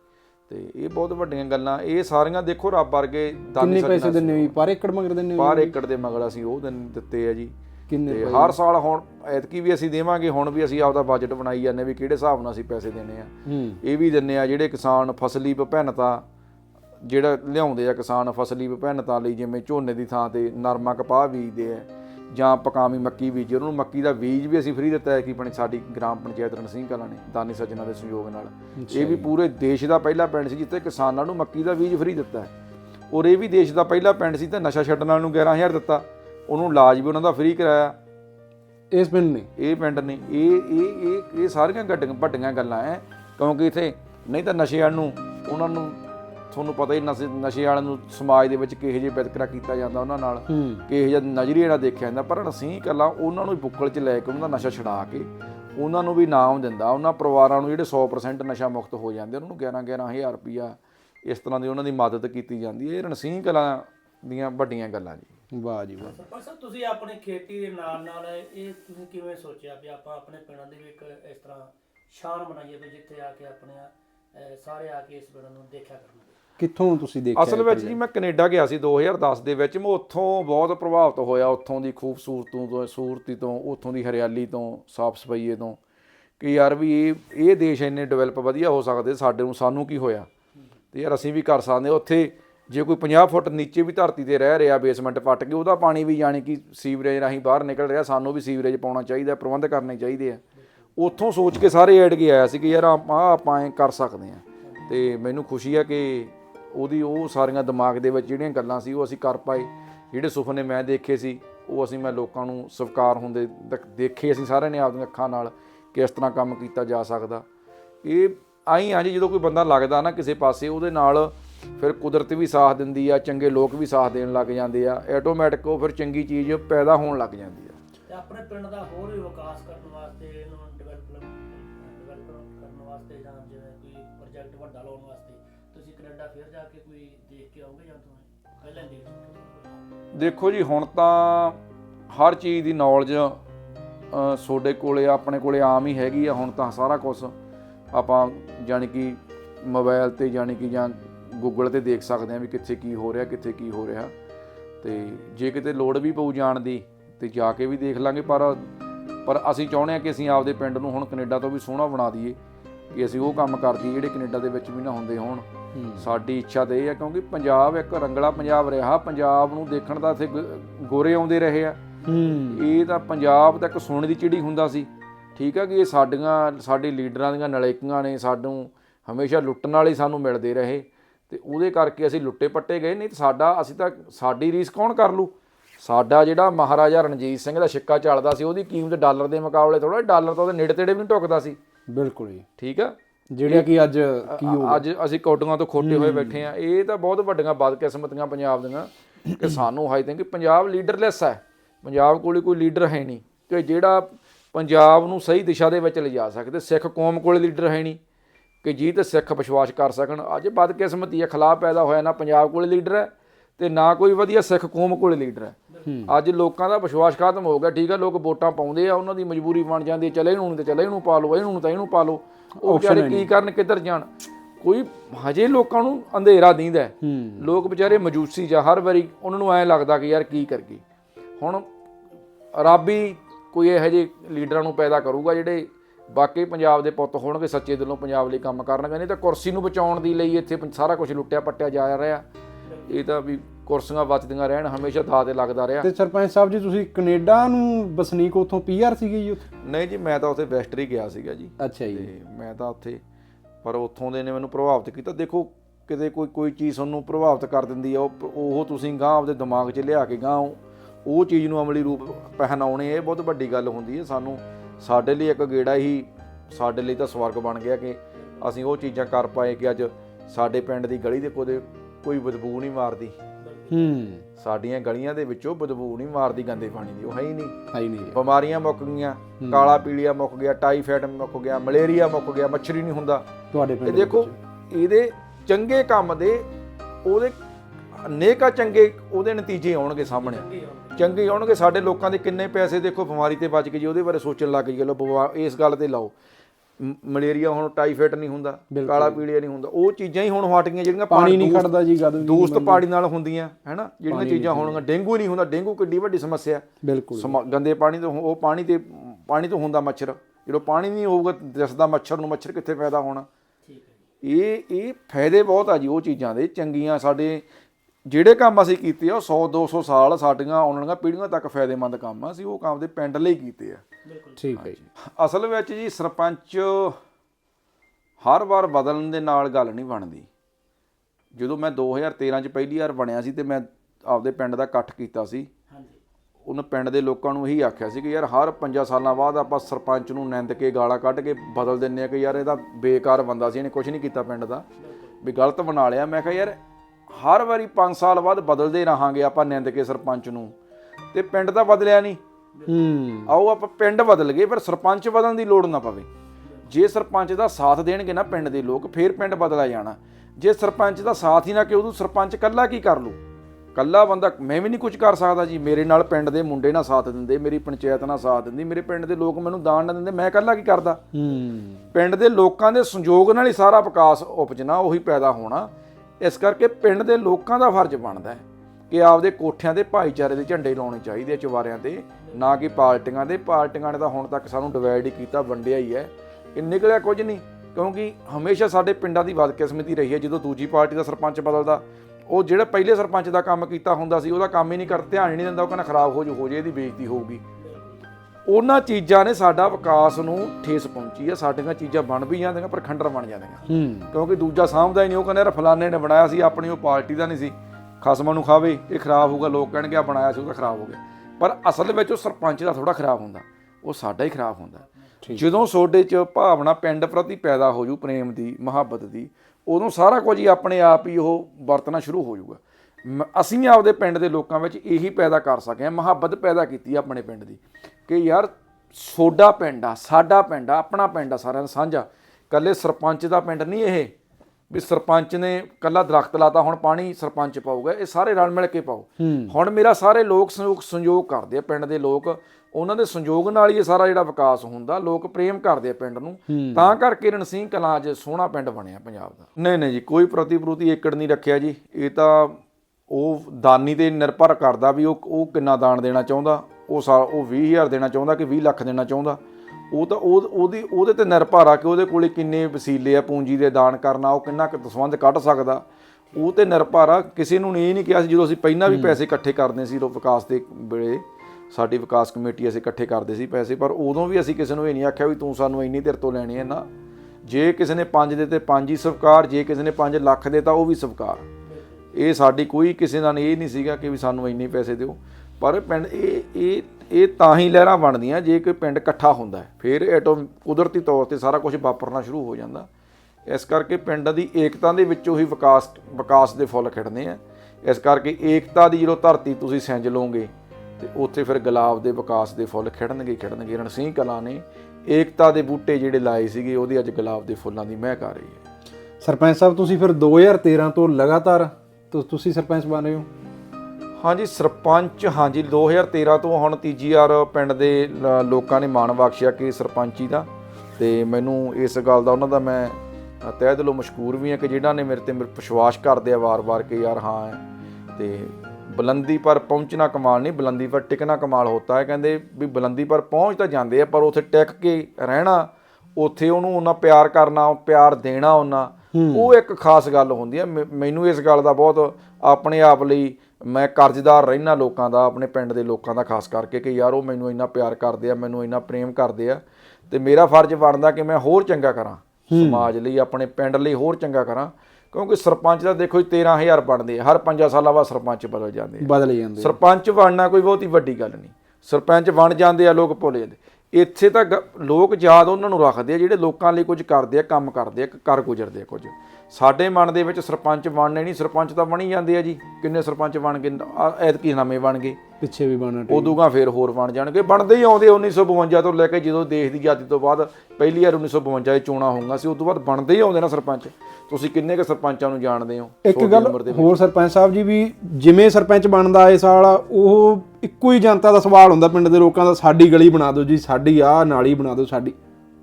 ਤੇ ਇਹ ਬਹੁਤ ਵੱਡੀਆਂ ਗੱਲਾਂ ਇਹ ਸਾਰੀਆਂ ਦੇਖੋ ਰੱਬ ਵਰਗੇ ਦਾਨੀ ਕਿੰਨੇ ਪੈਸੇ ਜੀ? ਪਰ ਏਕੜ ਮਗਰ ਹੋ ਪਰ ਏਕੜ ਦੇ ਮਗਰ ਅਸੀਂ ਉਹ ਦਿਨ ਦਿੱਤੇ ਆ ਜੀ। ਕਿੰਨੇ ਤੇ ਹਰ ਸਾਲ ਹੁਣ ਐਤਕੀ ਵੀ ਅਸੀਂ ਦੇਵਾਂਗੇ ਹੁਣ ਵੀ ਅਸੀਂ ਆਪਦਾ ਬਜਟ ਬਣਾਈ ਜਾਂਦੇ ਵੀ ਕਿਹੜੇ ਹਿਸਾਬ ਨਾਲ ਅਸੀਂ ਪੈਸੇ ਦੇਣੇ ਆ। ਇਹ ਵੀ ਦਿੰਨੇ ਆ ਜਿਹੜੇ ਕਿਸਾਨ ਫਸਲੀ ਵਿਭਿੰਨਤਾ ਜਿਹੜਾ ਲਿਆਉਂਦੇ ਆ ਕਿਸਾਨ ਫਸਲੀ ਵਿਭਿੰਨਤਾ ਲਈ ਜਿਵੇਂ ਝੋਨੇ ਦੀ ਥਾਂ ਤੇ ਨਰਮਾ ਕਪਾਹ ਬੀਜਦੇ ਆ ਜਾਂ ਪਕਾਮੀ ਮੱਕੀ ਬੀਜੇ ਉਹਨਾਂ ਨੂੰ ਮੱਕੀ ਦਾ ਬੀਜ ਵੀ ਅਸੀਂ ਫ੍ਰੀ ਦਿੱਤਾ ਹੈ ਕਿ ਆਪਣੀ ਸਾਡੀ ਗ੍ਰਾਮ ਪੰਚਾਇਤ ਰਣਸਿੰਘ ਕਲਾਂ ਨੇ ਦਾਨੀ ਸੱਜਣਾ ਦੇ ਸਹਿਯੋਗ ਨਾਲ। ਇਹ ਵੀ ਪੂਰੇ ਦੇਸ਼ ਦਾ ਪਹਿਲਾ ਪਿੰਡ ਸੀ ਜਿੱਥੇ ਕਿਸਾਨਾਂ ਨੂੰ ਮੱਕੀ ਦਾ ਬੀਜ ਫ੍ਰੀ ਦਿੱਤਾ ਹੈ। ਔਰ ਇਹ ਵੀ ਦੇਸ਼ ਦਾ ਪਹਿਲਾ ਪਿੰਡ ਸੀ ਤੇ ਨਸ਼ਾ ਛੱਡਣ ਵਾਲ ਨੂੰ 11000 ਦਿੱਤਾ। ਉਹਨੂੰ ਇਲਾਜ ਵੀ ਉਹਨਾਂ ਦਾ ਫ੍ਰੀ ਕਰਾਇਆ। ਇਸ ਪਿੰਡ ਨੇ? ਇਹ ਪਿੰਡ ਨੇ। ਇਹ ਇਹ ਇਹ ਇਹ ਸਾਰੀਆਂ ਗੱਡੀਆਂ ਵੱਡੀਆਂ ਗੱਲਾਂ ਐ। ਕਿਉਂਕਿ ਇਥੇ ਨਹੀਂ ਤਾਂ ਨਸ਼ੇ ਵਾਲ ਨੂੰ ਉਹਨਾਂ ਨੂੰ ਤੁਹਾਨੂੰ ਪਤਾ ਹੀ ਨਸ਼ੇ ਵਾਲਿਆਂ ਨੂੰ ਸਮਾਜ ਦੇ ਵਿੱਚ ਕਿਹੋ ਜਿਹੇ ਵਿਤਕਰਾ ਕੀਤਾ ਜਾਂਦਾ ਉਹਨਾਂ ਨਾਲ ਕਿਹੋ ਜਿਹਾ ਨਜ਼ਰੀਏ ਨਾਲ ਦੇਖਿਆ ਜਾਂਦਾ। ਪਰ ਅਸੀਂ ਕੱਲਾ ਉਹਨਾਂ ਨੂੰ ਹੀ ਬੁੱਕਲ 'ਚ ਲੈ ਕੇ ਉਹਨਾਂ ਦਾ ਨਸ਼ਾ ਛਡਾ ਕੇ ਉਹਨਾਂ ਨੂੰ ਵੀ ਨਾਮ ਦਿੰਦਾ। ਉਹਨਾਂ ਪਰਿਵਾਰਾਂ ਨੂੰ ਜਿਹੜੇ 100% ਨਸ਼ਾ ਮੁਕਤ ਹੋ ਜਾਂਦੇ ਉਹਨਾਂ ਨੂੰ 11 11000 ਰੁਪਈਆ ਇਸ ਤਰ੍ਹਾਂ ਦੀ ਉਹਨਾਂ ਦੀ ਮਦਦ ਕੀਤੀ ਜਾਂਦੀ ਹੈ। ਇਹ ਰਣਸੀਂਹ ਕਲਾਂ ਦੀਆਂ ਵੱਡੀਆਂ ਗੱਲਾਂ ਜੀ। ਵਾਹ ਜੀ ਵਾਹ। ਸਰਪੰਚ ਸਾਹਿਬ ਤੁਸੀਂ ਆਪਣੀ ਖੇਤੀ ਦੇ ਨਾਲ ਨਾਲ ਇਹ ਤੁਸੀਂ ਕਿਵੇਂ ਸੋਚਿਆ ਵੀ ਆਪਾਂ ਆਪਣੇ ਪਿੰਡਾਂ ਦੀ ਵੀ ਇੱਕ ਇਸ ਤਰ੍ਹਾਂ ਸ਼ਾਨ ਬਣਾਈਏ ਵੀ ਜਿੱਥੇ ਆ ਕੇ ਆਪਣੇ ਸਾਰੇ ਆ ਕੇ ਇਸ ਪਿੰਡ ਨੂੰ ਦੇਖਿਆ ਕਰਨਗੇ ਕਿੱਥੋਂ ਤੁਸੀਂ ਦੇਖਿਆ ਅਸਲ ਵਿੱਚ ਜੀ ਮੈਂ ਕੈਨੇਡਾ ਗਿਆ ਸੀ 2010 ਦੇ ਵਿੱਚ। ਮੈਂ ਉੱਥੋਂ ਬਹੁਤ ਪ੍ਰਭਾਵਿਤ ਹੋਇਆ ਉੱਥੋਂ ਦੀ ਖੂਬਸੂਰਤੀ ਤੋਂ ਸੂਰਤੀ ਤੋਂ ਉੱਥੋਂ ਦੀ ਹਰਿਆਲੀ ਤੋਂ ਸਾਫ਼ ਸਫਾਈਏ ਤੋਂ ਕਿ ਯਾਰ ਵੀ ਇਹ ਇਹ ਦੇਸ਼ ਇੰਨੇ ਡਿਵੈਲਪ ਵਧੀਆ ਹੋ ਸਕਦੇ ਸਾਡੇ ਨੂੰ ਸਾਨੂੰ ਕੀ ਹੋਇਆ? ਤੇ ਯਾਰ ਅਸੀਂ ਵੀ ਕਰ ਸਕਦੇ। ਉੱਥੇ ਜੇ ਕੋਈ 50 ਫੁੱਟ ਨੀਚੇ ਵੀ ਧਰਤੀ ਤੇ ਰਹਿ ਰਿਹਾ ਬੇਸਮੈਂਟ ਪੱਟ ਕੇ ਉਹਦਾ ਪਾਣੀ ਵੀ ਯਾਨੀ ਕਿ ਸੀਵਰੇਜ ਰਾਹੀਂ ਬਾਹਰ ਨਿਕਲ ਰਿਹਾ ਸਾਨੂੰ ਵੀ ਸੀਵਰੇਜ ਪਾਉਣਾ ਚਾਹੀਦਾ ਪ੍ਰਬੰਧ ਕਰਨੇ ਚਾਹੀਦੇ ਆ। ਉੱਥੋਂ ਸੋਚ ਕੇ ਸਾਰੇ ਐਡ ਕੇ ਆਇਆ ਸੀ ਕਿ ਯਾਰ ਆਪਾਂ ਆਪਾਂ ਐਂ ਕਰ ਸਕਦੇ ਆ ਤੇ ਮੈਨੂੰ ਖੁਸ਼ੀ ਆ ਕਿ ਉਹਦੀ ਉਹ ਸਾਰੀਆਂ ਦਿਮਾਗ ਦੇ ਵਿੱਚ ਜਿਹੜੀਆਂ ਗੱਲਾਂ ਸੀ ਉਹ ਅਸੀਂ ਕਰ ਪਾਏ। ਜਿਹੜੇ ਸੁਪਨੇ ਮੈਂ ਦੇਖੇ ਸੀ, ਉਹ ਅਸੀਂ ਮੈਂ ਲੋਕਾਂ ਨੂੰ ਸਵਕਾਰ ਹੁੰਦੇ ਦੇਖੇ ਅਸੀਂ ਸਾਰਿਆਂ ਨੇ ਆਪਦੀਆਂ ਅੱਖਾਂ ਨਾਲ ਕਿ ਇਸ ਤਰ੍ਹਾਂ ਕੰਮ ਕੀਤਾ ਜਾ ਸਕਦਾ। ਇਹ ਆਈ ਆ ਜੀ, ਜਦੋਂ ਕੋਈ ਬੰਦਾ ਲੱਗਦਾ ਨਾ ਕਿਸੇ ਪਾਸੇ, ਉਹਦੇ ਨਾਲ ਫਿਰ ਕੁਦਰਤ ਵੀ ਸਾਥ ਦਿੰਦੀ ਆ, ਚੰਗੇ ਲੋਕ ਵੀ ਸਾਥ ਦੇਣ ਲੱਗ ਜਾਂਦੇ ਆ ਆਟੋਮੈਟਿਕ ਉਹ ਫਿਰ ਚੰਗੀ ਚੀਜ਼ ਪੈਦਾ ਹੋਣ ਲੱਗ ਜਾਂਦੀ ਆ। ਤੇ ਆਪਣੇ ਪਿੰਡ ਦਾ ਹੋਰ ਵੀ ਵਿਕਾਸ ਕਰਨ ਵਾਸਤੇ ਤੁਸੀਂ ਫਿਰ ਜਾ ਕੇ ਕੋਈ ਦੇਖ ਕੇ ਆਓਗੇ ਜਾਂ ਤੁਸੀਂ ਪਹਿਲਾਂ ਦੇਖ ਚੁੱਕੇ ਹੋ? ਦੇਖੋ ਜੀ, ਹੁਣ ਤਾਂ ਹਰ ਚੀਜ਼ ਦੀ ਨੌਲੇਜ ਤੁਹਾਡੇ ਕੋਲੇ, ਆਪਣੇ ਕੋਲੇ ਆਮ ਹੀ ਹੈਗੀ ਆ, ਹੁਣ ਤਾਂ ਸਾਰਾ ਕੁਝ ਆਪਾਂ ਜਾਣੀ ਕਿ ਮੋਬਾਈਲ ਤੇ ਜਾਣੀ ਕਿ ਜਾਂ ਗੂਗਲ ਤੇ ਦੇਖ ਸਕਦੇ ਆ ਵੀ ਕਿੱਥੇ ਕੀ ਹੋ ਰਿਹਾ, ਕਿੱਥੇ ਕੀ ਹੋ ਰਿਹਾ ਤੇ ਜੇ ਕਿਤੇ ਲੋੜ ਵੀ ਪਊ ਜਾਣ ਦੀ, ਤੇ ਜਾ ਕੇ ਵੀ ਦੇਖ ਲਾਂਗੇ, ਪਰ ਪਰ ਅਸੀਂ ਚਾਹੁੰਦੇ ਆ ਕਿ ਅਸੀਂ ਆਪਦੇ ਪਿੰਡ ਨੂੰ ਹੁਣ ਕੈਨੇਡਾ ਤੋਂ ਵੀ ਸੋਹਣਾ ਬਣਾ ਦਈਏ ਕਿ ਅਸੀਂ ਉਹ ਕੰਮ ਕਰ ਦਈਏ ਜਿਹੜੇ ਕੈਨੇਡਾ ਦੇ ਵਿੱਚ ਵੀ ਨਾ ਹੁੰਦੇ ਹੋਣ। ਸਾਡੀ ਇੱਛਾ ਤੇ ਇਹ ਹੈ ਕਿਉਂਕਿ ਪੰਜਾਬ ਇੱਕ ਰੰਗਲਾ ਪੰਜਾਬ ਰਿਹਾ। ਪੰਜਾਬ ਨੂੰ ਦੇਖਣ ਦਾ ਇੱਥੇ ਗੋਰੇ ਆਉਂਦੇ ਰਹੇ ਆ। ਇਹ ਤਾਂ ਪੰਜਾਬ ਤਾਂ ਇੱਕ ਸੋਨੇ ਦੀ ਚਿੜੀ ਹੁੰਦਾ ਸੀ। ਠੀਕ ਹੈ ਕਿ ਇਹ ਸਾਡੀਆਂ ਸਾਡੇ ਲੀਡਰਾਂ ਦੀਆਂ ਨਲੇਕੀਆਂ ਨੇ ਸਾਨੂੰ ਹਮੇਸ਼ਾ ਲੁੱਟਣ ਵਾਲੇ ਸਾਨੂੰ ਮਿਲਦੇ ਰਹੇ। ਤੇ ਉਹਦੇ ਕਰਕੇ ਅਸੀਂ ਲੁੱਟੇ ਪੱਟੇ ਗਏ। ਨਹੀਂ ਤਾਂ ਸਾਡਾ ਅਸੀਂ ਤਾਂ ਸਾਡੀ ਰੀਸ ਕੌਣ ਕਰ ਲੂ? ਸਾਡਾ ਜਿਹੜਾ ਮਹਾਰਾਜਾ ਰਣਜੀਤ ਸਿੰਘ ਦਾ ਸਿੱਕਾ ਚੱਲਦਾ ਸੀ ਉਹਦੀ ਕੀਮਤ ਡਾਲਰ ਦੇ ਮੁਕਾਬਲੇ ਥੋੜਾ ਡਾਲਰ ਤਾਂ ਉਹਦੇ ਨੇੜੇ ਤੇੜੇ ਵੀ ਨਹੀਂ ਟੁੱਕਦਾ ਸੀ। ਬਿਲਕੁਲ ਜੀ। ਠੀਕ ਆ? ਜਿਹੜੇ ਕਿ ਅੱਜ ਕੀ ਹੋ ਅੱਜ ਅਸੀਂ ਕੌਡੀਆਂ ਤੋਂ ਖੋਟੇ ਹੋਏ ਬੈਠੇ ਆ। ਇਹ ਤਾਂ ਬਹੁਤ ਵੱਡੀਆਂ ਬਦਕਿਸਮਤੀਆਂ ਪੰਜਾਬ ਦੀਆਂ ਕਿ ਸਾਨੂੰ ਹਾਈ ਕਿ ਪੰਜਾਬ ਲੀਡਰਲੈਸ ਹੈ। ਪੰਜਾਬ ਕੋਲੇ ਕੋਈ ਲੀਡਰ ਹੈ ਨਹੀਂ ਕਿ ਜਿਹੜਾ ਪੰਜਾਬ ਨੂੰ ਸਹੀ ਦਿਸ਼ਾ ਦੇ ਵਿੱਚ ਲਿਜਾ ਸਕਦੇ ਸਿੱਖ ਕੌਮ ਕੋਲੇ ਲੀਡਰ ਹੈ ਨਹੀਂ ਕਿ ਜੀ ਤੇ ਸਿੱਖ ਵਿਸ਼ਵਾਸ ਕਰ ਸਕਣ। ਅੱਜ ਬਦਕਿਸਮਤੀ ਹੈ ਖਿਲਾਫ ਪੈਦਾ ਹੋਇਆ ਨਾ ਪੰਜਾਬ ਕੋਲੇ ਲੀਡਰ ਹੈ ਤੇ ਨਾ ਕੋਈ ਵਧੀਆ ਸਿੱਖ ਕੌਮ ਕੋਲੇ ਲੀਡਰ ਹੈ। ਅੱਜ ਲੋਕਾਂ ਦਾ ਵਿਸ਼ਵਾਸ ਖਤਮ ਹੋ ਗਿਆ ਠੀਕ ਹੈ ਲੋਕ ਵੋਟਾਂ ਪਾਉਂਦੇ ਆ ਉਹਨਾਂ ਦੀ ਮਜਬੂਰੀ ਬਣ ਜਾਂਦੀ ਚਲੇ ਇਹਨੂੰ ਤੇ ਚਲੇ ਇਹਨੂੰ ਪਾ ਲਓ ਇਹਨੂੰ ਤਾਂ ਇਹਨੂੰ ਪਾ ਲਓ। ਉਹ ਵਿਚਾਰੇ ਕੀ ਕਰਨ ਕਿੱਧਰ ਜਾਣ? ਕੋਈ ਹਜੇ ਲੋਕਾਂ ਨੂੰ ਅੰਧੇਰਾ ਦੀਂਦਾ ਲੋਕ ਵਿਚਾਰੇ ਮਜੂਸੀ ਜਾਂ ਹਰ ਵਾਰੀ ਉਹਨਾਂ ਨੂੰ ਐਂ ਲੱਗਦਾ ਕਿ ਯਾਰ ਕੀ ਕਰਗੇ ਹੁਣ ਰੱਬ ਹੀ ਕੋਈ ਇਹੋ ਜਿਹੇ ਲੀਡਰਾਂ ਨੂੰ ਪੈਦਾ ਕਰੂਗਾ ਜਿਹੜੇ ਬਾਕੀ ਪੰਜਾਬ ਦੇ ਪੁੱਤ ਹੋਣਗੇ ਸੱਚੇ ਦਿਲੋਂ ਪੰਜਾਬ ਲਈ ਕੰਮ ਕਰਨਗੇ ਨਹੀਂ ਤਾਂ ਕੁਰਸੀ ਨੂੰ ਬਚਾਉਣ ਦੀ ਲਈ ਇੱਥੇ ਸਾਰਾ ਕੁਝ ਲੁੱਟਿਆ ਪੱਟਿਆ ਜਾ ਰਿਹਾ। ਇਹ ਤਾਂ ਵੀ ਕੁਰਸੀਆਂ ਬਚਦੀਆਂ ਰਹਿਣ ਹਮੇਸ਼ਾ ਥਾਂ ਤੇ ਲੱਗਦਾ ਰਿਹਾ। ਤੇ ਸਰਪੰਚ ਸਾਹਿਬ ਜੀ ਤੁਸੀਂ ਕੈਨੇਡਾ ਨੂੰ ਵਸਨੀਕ ਉਥੋਂ ਪੀਆਰ ਸੀਗੇ ਜੀ ਉੱਥੇ? ਨਹੀਂ ਜੀ ਮੈਂ ਤਾਂ ਉੱਥੇ ਵੈਸਟਰੀ ਗਿਆ ਸੀਗਾ ਜੀ। ਅੱਛਾ ਜੀ। ਮੈਂ ਤਾਂ ਉੱਥੇ ਪਰ ਉੱਥੋਂ ਦੇ ਨੇ ਮੈਨੂੰ ਪ੍ਰਭਾਵਿਤ ਕੀਤਾ। ਦੇਖੋ ਕਿਤੇ ਕੋਈ ਕੋਈ ਚੀਜ਼ ਤੁਹਾਨੂੰ ਪ੍ਰਭਾਵਿਤ ਕਰ ਦਿੰਦੀ ਆ ਉਹ ਉਹ ਤੁਸੀਂ ਗਾਂ ਆਪਦੇ ਦਿਮਾਗ 'ਚ ਲਿਆ ਕੇ ਗਾਂ ਉਹ ਚੀਜ਼ ਨੂੰ ਅਮਲੀ ਰੂਪ ਪਹਿਨਾਉਣੇ ਇਹ ਬਹੁਤ ਵੱਡੀ ਗੱਲ ਹੁੰਦੀ ਹੈ ਸਾਨੂੰ ਸਾਡੇ ਲਈ ਇੱਕ ਗੇੜਾ ਹੀ ਸਾਡੇ ਲਈ ਤਾਂ ਸਵਰਗ ਬਣ ਗਿਆ ਕਿ ਅਸੀਂ ਉਹ ਚੀਜ਼ਾਂ ਕਰ ਪਾਏ ਕਿ ਅੱਜ ਸਾਡੇ ਪਿੰਡ ਦੀ ਗਲੀ ਦੇ ਕੋਦੇ ਕੋਈ ਬਦਬੂ ਨਹੀਂ ਮਾਰਦੀ। ਹੂੰ। ਸਾਡੀਆਂ ਗਲੀਆਂ ਦੇ ਵਿੱਚੋਂ ਬਦਬੂ ਨਹੀਂ ਮਾਰਦੀ ਗੰਦੇ ਪਾਣੀ ਦੀ ਉਹ ਹੈ ਹੀ ਨਹੀਂ। ਹੈ ਹੀ ਨਹੀਂ। ਬਿਮਾਰੀਆਂ ਮੁੱਕ ਗਈਆਂ ਕਾਲਾ ਪੀਲੀਆ ਮੁੱਕ ਗਿਆ ਟਾਈਫਾਇਡ ਮੁੱਕ ਗਿਆ ਮਲੇਰੀਆ ਮੁੱਕ ਗਿਆ ਮੱਛਰੀ ਨਹੀਂ ਹੁੰਦਾ। ਤੁਹਾਡੇ ਇਹ ਪਿੰਡ ਦੇਖੋ ਇਹਦੇ ਚੰਗੇ ਕੰਮ ਦੇ ਉਹਦੇ ਅਨੇਕਾਂ ਚੰਗੇ ਉਹਦੇ ਨਤੀਜੇ ਆਉਣਗੇ ਸਾਹਮਣੇ। ਚੰਗੇ ਆਉਣਗੇ। ਸਾਡੇ ਲੋਕਾਂ ਦੇ ਕਿੰਨੇ ਪੈਸੇ ਦੇਖੋ ਬਿਮਾਰੀ ਤੇ ਬਚ ਕੇ ਜੀ ਉਹਦੇ ਬਾਰੇ ਸੋਚਣ ਲੱਗ ਜੀ ਲੋ ਇਸ ਗੱਲ ਤੇ ਲਾਓ। ਮਲੇਰੀਆ ਹੁਣ ਟਾਈਫਾਇਡ ਨਹੀਂ ਹੁੰਦਾ ਕਾਲਾ ਪੀਲੀਆ ਨਹੀਂ ਹੁੰਦਾ ਉਹ ਚੀਜ਼ਾਂ ਹੀ ਹੁਣ ਹਟ ਗਈਆਂ ਜਿਹੜੀਆਂ ਪਾਣੀ ਨਹੀਂ ਖੜਦਾ ਜੀ ਗਦ ਦੂਸ਼ਿਤ ਪਾਣੀ ਨਾਲ ਹੁੰਦੀਆਂ ਹੈਨਾ? ਜਿਹੜੀਆਂ ਚੀਜ਼ਾਂ ਹੋਣਗੀਆਂ। ਡੇਂਗੂ ਨਹੀਂ ਹੁੰਦਾ ਡੇਂਗੂ ਕਿੱਡੀ ਵੱਡੀ ਸਮੱਸਿਆ। ਬਿਲਕੁਲ ਸਮਾ- ਗੰਦੇ ਪਾਣੀ ਤੋਂ ਉਹ ਪਾਣੀ ਤੇ ਪਾਣੀ ਤੋਂ ਹੁੰਦਾ ਮੱਛਰ। ਜਦੋਂ ਪਾਣੀ ਨਹੀਂ ਹੋਊਗਾ ਦਿਸਦਾ ਮੱਛਰ ਨੂੰ ਮੱਛਰ ਕਿੱਥੇ ਪੈਦਾ ਹੋਣਾ? ਠੀਕ ਹੈ ਜੀ। ਇਹ ਇਹ ਫਾਇਦੇ ਬਹੁਤ ਆ ਜੀ ਉਹ ਚੀਜ਼ਾਂ ਦੇ ਚੰਗੀਆਂ ਸਾਡੇ ਜਿਹੜੇ ਕੰਮ ਅਸੀਂ ਕੀਤੇ ਆ ਉਹ 100 200 ਸਾਲ ਸਾਡੀਆਂ ਆਉਣ ਵਾਲੀਆਂ ਪੀੜ੍ਹੀਆਂ ਤੱਕ ਫਾਇਦੇਮੰਦ ਕੰਮ ਆ ਅਸੀਂ ਉਹ ਕੰਮ ਦੇ ਪਿੰਡ ਲਈ ਕੀਤੇ ਆ। ਠੀਕ ਹੈ ਜੀ। ਅਸਲ ਵਿੱਚ ਜੀ ਸਰਪੰਚ ਹਰ ਵਾਰ ਬਦਲਣ ਦੇ ਨਾਲ ਗੱਲ ਨਹੀਂ ਬਣਦੀ। ਜਦੋਂ ਮੈਂ 2013 ਚ ਪਹਿਲੀ ਵਾਰ ਬਣਿਆ ਸੀ ਤੇ ਮੈਂ ਆਪਦੇ ਪਿੰਡ ਦਾ ਇਕੱਠ ਕੀਤਾ ਸੀ। ਹਾਂਜੀ। ਉਹਨੇ ਪਿੰਡ ਦੇ ਲੋਕਾਂ ਨੂੰ ਇਹੀ ਆਖਿਆ ਸੀ ਕਿ ਯਾਰ ਹਰ 5 ਸਾਲਾਂ ਬਾਅਦ ਆਪਾਂ ਸਰਪੰਚ ਨੂੰ ਨਿੰਦ ਕੇ ਗਾਲਾਂ ਕੱਢ ਕੇ ਬਦਲ ਦਿੰਨੇ ਆ ਕਿ ਯਾਰ ਇਹਦਾ ਬੇਕਾਰ ਬੰਦਾ ਸੀ ਇਹਨੇ ਕੁਝ ਨਹੀਂ ਕੀਤਾ ਪਿੰਡ ਦਾ। ਵੀ ਗਲਤ ਬਣਾ ਲਿਆ। ਮੈਂ ਕਿਹਾ ਯਾਰ ਹਰ ਵਾਰੀ 5 ਸਾਲ ਬਾਅਦ ਬਦਲਦੇ ਰਹਾਂਗੇ ਆਪਾਂ ਨਿੰਦ ਕੇ ਸਰਪੰਚ ਨੂੰ। ਤੇ ਪਿੰਡ ਤਾਂ ਬਦਲਿਆ ਨਹੀਂ। ਹੂੰ। ਆਓ ਆਪਾਂ ਪਿੰਡ ਬਦਲ ਗਏ ਪਰ ਸਰਪੰਚ ਬਦਲਣ ਦੀ ਲੋੜ ਨਾ ਪਵੇ। ਜੇ ਸਰਪੰਚ ਦਾ ਸਾਥ ਦੇਣਗੇ ਨਾ ਪਿੰਡ ਦੇ ਲੋਕ ਫੇਰ ਪਿੰਡ ਬਦਲਿਆ ਜਾਣਾ। ਜੇ ਸਰਪੰਚ ਦਾ ਸਾਥ ਹੀ ਨਾ ਕਿ ਉਦੋਂ ਸਰਪੰਚ ਕੱਲਾ ਕੀ ਕਰ ਲੂ? ਕੱਲਾ ਬੰਦਾ ਮੈਂ ਵੀ ਨਹੀਂ ਕੁਝ ਕਰ ਸਕਦਾ ਜੀ। ਮੇਰੇ ਨਾਲ ਪਿੰਡ ਦੇ ਮੁੰਡੇ ਨਾਲ ਸਾਥ ਦਿੰਦੇ ਮੇਰੀ ਪੰਚਾਇਤ ਨਾਲ ਸਾਥ ਦਿੰਦੀ ਮੇਰੇ ਪਿੰਡ ਦੇ ਲੋਕ ਮੈਨੂੰ ਦਾਨ ਨਾ ਦਿੰਦੇ ਮੈਂ ਕੱਲਾ ਕੀ ਕਰਦਾ? ਹੂੰ। ਪਿੰਡ ਦੇ ਲੋਕਾਂ ਦੇ ਸੰਯੋਗ ਨਾਲ ਹੀ ਸਾਰਾ ਵਿਕਾਸ ਉਪਜਣਾ ਉਹੀ ਪੈਦਾ ਹੋਣਾ। ਇਸ ਕਰਕੇ ਪਿੰਡ ਦੇ ਲੋਕਾਂ ਦਾ ਫਰਜ਼ ਬਣਦਾ ਹੈ ਕਿ ਆਪਦੇ ਕੋਠਿਆਂ ਦੇ ਭਾਈਚਾਰੇ ਦੇ ਝੰਡੇ ਲਾਉਣੇ ਚਾਹੀਦੇ ਚਵਾਰਿਆਂ ਤੇ। ਨਾ ਕਿ ਪਾਰਟੀਆਂ ਦੇ ਪਾਰਟੀਆਂ ਨੇ ਤਾਂ ਹੁਣ ਤੱਕ ਸਾਨੂੰ ਡਿਵਾਈਡ ਹੀ ਕੀਤਾ ਵੰਡਿਆ ਹੀ ਹੈ। ਇਹ ਨਿਕਲਿਆ ਕੁਝ ਨਹੀਂ ਕਿਉਂਕਿ ਹਮੇਸ਼ਾ ਸਾਡੇ ਪਿੰਡਾਂ ਦੀ ਬਦਕਿਸਮਤੀ ਰਹੀ ਹੈ ਜਦੋਂ ਦੂਜੀ ਪਾਰਟੀ ਦਾ ਸਰਪੰਚ ਬਦਲਦਾ ਉਹ ਜਿਹੜਾ ਪਹਿਲੇ ਸਰਪੰਚ ਦਾ ਕੰਮ ਕੀਤਾ ਹੁੰਦਾ ਸੀ ਉਹਦਾ ਕੰਮ ਹੀ ਨਹੀਂ ਕਰ ਧਿਆਨ ਹੀ ਨਹੀਂ ਦਿੰਦਾ ਉਹ ਕਹਿੰਦਾ ਖਰਾਬ ਹੋ ਜੂ ਹੋ ਜੇ ਇਹਦੀ ਬੇਇੱਜ਼ਤੀ ਹੋਊਗੀ। ਉਹਨਾਂ ਚੀਜ਼ਾਂ ਨੇ ਸਾਡਾ ਵਿਕਾਸ ਨੂੰ ਠੇਸ ਪਹੁੰਚੀ ਹੈ ਸਾਡੀਆਂ ਚੀਜ਼ਾਂ ਬਣ ਵੀ ਜਾਂਦੀਆਂ ਪਰ ਖੰਡਰ ਬਣ ਜਾਂਦੀਆਂ। ਕਿਉਂਕਿ ਦੂਜਾ ਸਾਂਭਦਾ ਹੀ ਨਹੀਂ ਉਹ ਕਹਿੰਦਾ ਯਾਰ ਫਲਾਣੇ ਨੇ ਬਣਾਇਆ ਸੀ ਆਪਣੀ ਉਹ ਪਾਰਟੀ ਦਾ ਨਹੀਂ ਸੀ ਖਸਮਾਂ ਨੂੰ ਖਾਵੇ ਇਹ ਖਰਾਬ ਹੋਊਗਾ ਲੋਕ ਕਹਿਣਗੇ ਆ ਬਣਾਇਆ ਸੀ ਉਹ ਤਾਂ ਖਰਾਬ ਹੋ ਗਿਆ। ਪਰ ਅਸਲ ਵਿੱਚ ਉਹ ਸਰਪੰਚ ਦਾ ਥੋੜਾ ਖਰਾਬ ਹੁੰਦਾ ਉਹ ਸਾਡਾ ਹੀ ਖਰਾਬ ਹੁੰਦਾ। ਜਦੋਂ ਸੋਡੇ 'ਚ ਭਾਵਨਾ ਪਿੰਡ ਪ੍ਰਤੀ ਪੈਦਾ ਹੋ ਜੂ ਪ੍ਰੇਮ ਦੀ ਮੁਹੱਬਤ ਦੀ ਉਦੋਂ ਸਾਰਾ ਕੁਝ ਹੀ ਆਪਣੇ ਆਪ ਹੀ ਉਹ ਵਰਤਣਾ ਸ਼ੁਰੂ ਹੋ ਜਾਊਗਾ ਅਸੀਂ ਆਪਦੇ ਪਿੰਡ ਦੇ ਲੋਕਾਂ ਵਿੱਚ ਇਹੀ ਪੈਦਾ ਕਰ ਸਕੇ ਹਾਂ ਮੁਹੱਬਤ ਪੈਦਾ ਕੀਤੀ ਆਪਣੇ ਪਿੰਡ ਦੀ ਕਿ ਯਾਰ ਸੋਡਾ ਪਿੰਡ ਆ ਸਾਡਾ ਪਿੰਡ ਆ ਆਪਣਾ ਪਿੰਡ ਆ ਸਾਰਿਆਂ ਦਾ ਸਾਂਝਾ। ਕੱਲੇ ਸਰਪੰਚ ਦਾ ਪਿੰਡ ਨਹੀਂ ਇਹ। ਵੀ ਸਰਪੰਚ ਨੇ ਕੱਲਾ ਦਰਖਤ ਲਾਤਾ ਹੁਣ ਪਾਣੀ ਸਰਪੰਚ ਪਾਊਗਾ ਇਹ ਸਾਰੇ ਰਲ ਮਿਲ ਕੇ ਪਾਓ। ਹੁਣ ਮੇਰਾ ਸਾਰੇ ਲੋਕ ਸੰਯੋਗ ਸੰਯੋਗ ਕਰਦੇ ਆ ਪਿੰਡ ਦੇ ਲੋਕ ਉਹਨਾਂ ਦੇ ਸੰਯੋਗ ਨਾਲ ਹੀ ਇਹ ਸਾਰਾ ਜਿਹੜਾ ਵਿਕਾਸ ਹੁੰਦਾ ਲੋਕ ਪ੍ਰੇਮ ਕਰਦੇ ਆ ਪਿੰਡ ਨੂੰ। ਤਾਂ ਕਰਕੇ ਰਣਸੀਂਹ ਕਲਾਂ ਅੱਜ ਸੋਹਣਾ ਪਿੰਡ ਬਣਿਆ ਪੰਜਾਬ ਦਾ। ਨਹੀਂ ਨਹੀਂ ਜੀ ਕੋਈ ਪ੍ਰਤੀਪੂਰਤੀ ਏਕੜ ਨਹੀਂ ਰੱਖਿਆ ਜੀ। ਇਹ ਤਾਂ ਉਹ ਦਾਨੀ ਤੇ ਨਿਰਭਰ ਕਰਦਾ ਵੀ ਉਹ ਉਹ ਕਿੰਨਾ ਦਾਨ ਦੇਣਾ ਚਾਹੁੰਦਾ ਉਹ ਸਾ ਉਹ 20000 ਦੇਣਾ ਚਾਹੁੰਦਾ ਕਿ 20 ਲੱਖ ਦੇਣਾ ਚਾਹੁੰਦਾ। ਉਹ ਤਾਂ ਉਹ ਉਹਦੀ ਉਹਦੇ ਤੇ ਨਿਰਭਰ ਆ ਕਿ ਉਹਦੇ ਕੋਲੇ ਕਿੰਨੇ ਵਸੀਲੇ ਆ ਪੂੰਜੀ ਦੇ ਦਾਨ ਕਰਨਾ ਉਹ ਕਿੰਨਾ ਕੁ ਦਸਵੰਧ ਕੱਢ ਸਕਦਾ। ਉਹ ਤੇ ਨਿਰਭਰ ਆ ਕਿਸੇ ਨੂੰ ਇਹ ਨਹੀਂ ਕਿਹਾ ਸੀ ਜਦੋਂ ਅਸੀਂ ਪਹਿਲਾਂ ਵੀ ਪੈਸੇ ਇਕੱਠੇ ਕਰਦੇ ਸੀ ਲੋ ਵਿਕਾਸ ਦੇ ਵੇਲੇ ਸਾਡੀ ਵਿਕਾਸ ਕਮੇਟੀ ਅਸੀਂ ਇਕੱਠੇ ਕਰਦੇ ਸੀ ਪੈਸੇ ਪਰ ਉਦੋਂ ਵੀ ਅਸੀਂ ਕਿਸੇ ਨੂੰ ਇਹ ਨਹੀਂ ਆਖਿਆ ਵੀ ਤੂੰ ਸਾਨੂੰ ਇੰਨੀ ਦੇਰ ਤੋਂ ਲੈਣੇ ਆ ਨਾ। ਜੇ ਕਿਸੇ ਨੇ 5 ਦੇ ਤੇ 5 ਹੀ ਸਵਕਾਰ ਜੇ ਕਿਸੇ ਨੇ 5 ਲੱਖ ਦੇ ਤਾਂ ਉਹ ਵੀ ਸਵਕਾਰ। ਇਹ ਸਾਡੀ ਕੋਈ ਕਿਸੇ ਨਾਲ ਇਹ ਨਹੀਂ ਸੀਗਾ ਕਿ ਵੀ ਸਾਨੂੰ ਇੰਨੇ ਪੈਸੇ ਦਿਓ। ਪਰ ਪਿੰਡ ਇਹ ਇਹ ਇਹ ਤਾਂ ਹੀ ਲਹਿਰਾਂ ਬਣਦੀਆਂ ਜੇ ਕੋਈ ਪਿੰਡ ਇਕੱਠਾ ਹੁੰਦਾ ਹੈ। ਫਿਰ ਐਟੋ ਕੁਦਰਤੀ ਤੌਰ ਤੇ ਸਾਰਾ ਕੁਝ ਵਾਪਰਨਾ ਸ਼ੁਰੂ ਹੋ ਜਾਂਦਾ। ਇਸ ਕਰਕੇ ਪਿੰਡ ਦੀ ਏਕਤਾ ਦੇ ਵਿੱਚੋਂ ਹੀ ਵਿਕਾਸ ਵਿਕਾਸ ਦੇ ਫੁੱਲ ਖਿੜਨੇ ਆ। ਇਸ ਕਰਕੇ ਏਕਤਾ ਦੀ ਜਦੋਂ ਧਰਤੀ ਤੁਸੀਂ ਸਿੰਜ ਲਓਗੇ, ਤੇ ਉੱਥੇ ਫਿਰ ਗੁਲਾਬ ਦੇ ਵਿਕਾਸ ਦੇ ਫੁੱਲ ਖਿੜਨਗੇ ਖਿੜਨਗੇ। ਰਣਸੀਂਹ ਕਲਾਂ ਨੇ ਏਕਤਾ ਦੇ ਬੂਟੇ ਜਿਹੜੇ ਲਾਏ ਸੀਗੇ, ਉਹਦੀ ਅੱਜ ਗੁਲਾਬ ਦੇ ਫੁੱਲਾਂ ਦੀ ਮਹਿਕ ਆ ਰਹੀ ਹੈ। ਸਰਪੰਚ ਸਾਹਿਬ, ਤੁਸੀਂ ਫਿਰ 2013 ਤੋਂ ਲਗਾਤਾਰ ਤੁ- ਤੁਸੀਂ ਸਰਪੰਚ ਬਣ ਰਹੇ ਹੋ? ਹਾਂਜੀ ਸਰਪੰਚ ਹਾਂਜੀ 2013 ਤੋਂ ਹੁਣ ਤੀਜੀ ਵਾਰ ਪਿੰਡ ਦੇ ਲੋਕਾਂ ਨੇ ਮਾਣ ਬਖਸ਼ਿਆ ਕਿ ਸਰਪੰਚੀ ਦਾ। ਤੇ ਮੈਨੂੰ ਇਸ ਗੱਲ ਦਾ ਉਹਨਾਂ ਦਾ ਮੈਂ ਤਹਿ ਦਿਲੋਂ ਮਸ਼ਕੂਰ ਵੀ ਹਾਂ ਕਿ ਜਿਹੜਾ ਨੇ ਮੇਰੇ ਤੇ ਮੇਰੇ ਵਿਸ਼ਵਾਸ ਕਰਦੇ ਆ ਵਾਰ-ਵਾਰ ਕਿ ਯਾਰ ਹਾਂ ਤੇ ਬੁਲੰਦੀ ਪਰ ਪਹੁੰਚਣਾ ਕਮਾਲ ਨਹੀਂ ਬੁਲੰਦੀ ਪਰ ਟਿਕਣਾ ਕਮਾਲ ਹੁੰਦਾ ਹੈ। ਕਹਿੰਦੇ ਵੀ ਬੁਲੰਦੀ ਪਰ ਪਹੁੰਚ ਤਾਂ ਜਾਂਦੇ ਆ ਪਰ ਉੱਥੇ ਟਿਕ ਕੇ ਰਹਿਣਾ ਉੱਥੇ ਉਹਨੂੰ ਉਹਨਾਂ ਪਿਆਰ ਕਰਨਾ ਪਿਆਰ ਦੇਣਾ ਉਹਨਾਂ ਉਹ ਇੱਕ ਖਾਸ ਗੱਲ ਹੁੰਦੀ ਹੈ ਮੈਨੂੰ ਇਸ ਗੱਲ ਦਾ ਬਹੁਤ ਆਪਣੇ ਆਪ ਲਈ ਮੈਂ ਕਰਜ਼ਦਾਰ ਰਹਿਣਾ ਲੋਕਾਂ ਦਾ ਆਪਣੇ ਪਿੰਡ ਦੇ ਲੋਕਾਂ ਦਾ ਖਾਸ ਕਰਕੇ ਕਿ ਯਾਰ ਉਹ ਮੈਨੂੰ ਇੰਨਾ ਪਿਆਰ ਕਰਦੇ ਆ ਮੈਨੂੰ ਇੰਨਾ ਪ੍ਰੇਮ ਕਰਦੇ ਆ ਤੇ ਮੇਰਾ ਫਰਜ਼ ਬਣਦਾ ਕਿ ਮੈਂ ਹੋਰ ਚੰਗਾ ਕਰਾਂ ਸਮਾਜ ਲਈ ਆਪਣੇ ਪਿੰਡ ਲਈ ਹੋਰ ਚੰਗਾ ਕਰਾਂ ਕਿਉਂਕਿ ਸਰਪੰਚ ਦਾ ਦੇਖੋ ਜੀ 13000 ਬਣਦੇ ਹਰ 5 ਸਾਲਾਂ ਬਾਅਦ ਸਰਪੰਚ ਬਦਲ ਜਾਂਦੇ ਆ। ਬਦਲ ਜਾਂਦੇ ਸਰਪੰਚ ਬਣਨਾ ਕੋਈ ਬਹੁਤੀ ਵੱਡੀ ਗੱਲ ਨਹੀਂ ਸਰਪੰਚ ਬਣ ਜਾਂਦੇ ਆ ਲੋਕ ਭੁੱਲ ਜਾਂਦੇ। ਇੱਥੇ ਤਾਂ ਲੋਕ ਯਾਦ ਉਹਨਾਂ ਨੂੰ ਰੱਖਦੇ ਆ ਜਿਹੜੇ ਲੋਕਾਂ ਲਈ ਕੁਝ ਕਰਦੇ ਆ ਕੰਮ ਕਰਦੇ ਆ ਕਰ ਗੁਜ਼ਰਦੇ ਆ ਕੁਝ। ਸਾਡੇ ਮਨ ਦੇ ਵਿੱਚ ਸਰਪੰਚ ਬਣਨੇ ਨਹੀਂ ਸਰਪੰਚ ਤਾਂ ਬਣੀ ਜਾਂਦੇ ਆ ਜੀ। ਕਿੰਨੇ ਸਰਪੰਚ ਬਣ ਗਏ? ਐਤਕੀ ਨਵੇਂ ਬਣ ਗਏ। ਪਿੱਛੇ ਵੀ ਬਣਨਾ ਉਦੋਂਗਾ ਫੇਰ ਹੋਰ ਬਣ ਜਾਣਗੇ। ਬਣਦੇ ਹੀ ਆਉਂਦੇ 1952 ਤੋਂ ਲੈ ਕੇ ਜਦੋਂ ਦੇਸ਼ ਦੀ ਆਜ਼ਾਦੀ ਤੋਂ ਬਾਅਦ ਪਹਿਲੀ ਵਾਰ 1952 'ਚ ਚੋਣਾਂ ਹੋਊਗਾ ਸੀ ਉਸ ਤੋਂ ਬਾਅਦ ਬਣਦੇ ਹੀ ਆਉਂਦੇ ਨਾ ਸਰਪੰਚ। ਤੁਸੀਂ ਕਿੰਨੇ ਕੁ ਸਰਪੰਚਾਂ ਨੂੰ ਜਾਣਦੇ ਹੋ? ਇੱਕ ਗੱਲ। ਹੋਰ ਸਰਪੰਚ ਸਾਹਿਬ ਜੀ ਵੀ ਜਿਵੇਂ ਸਰਪੰਚ ਬਣਦਾ ਆਏ ਸਾਲ ਉਹ ਇੱਕੋ ਹੀ ਜਨਤਾ ਦਾ ਸਵਾਲ ਹੁੰਦਾ ਪਿੰਡ ਦੇ ਲੋਕਾਂ ਦਾ ਸਾਡੀ ਗਲੀ ਬਣਾ ਦਿਓ ਜੀ ਸਾਡੀ ਆਹ ਨਾਲੀ ਬਣਾ ਦਿਓ ਸਾਡੀ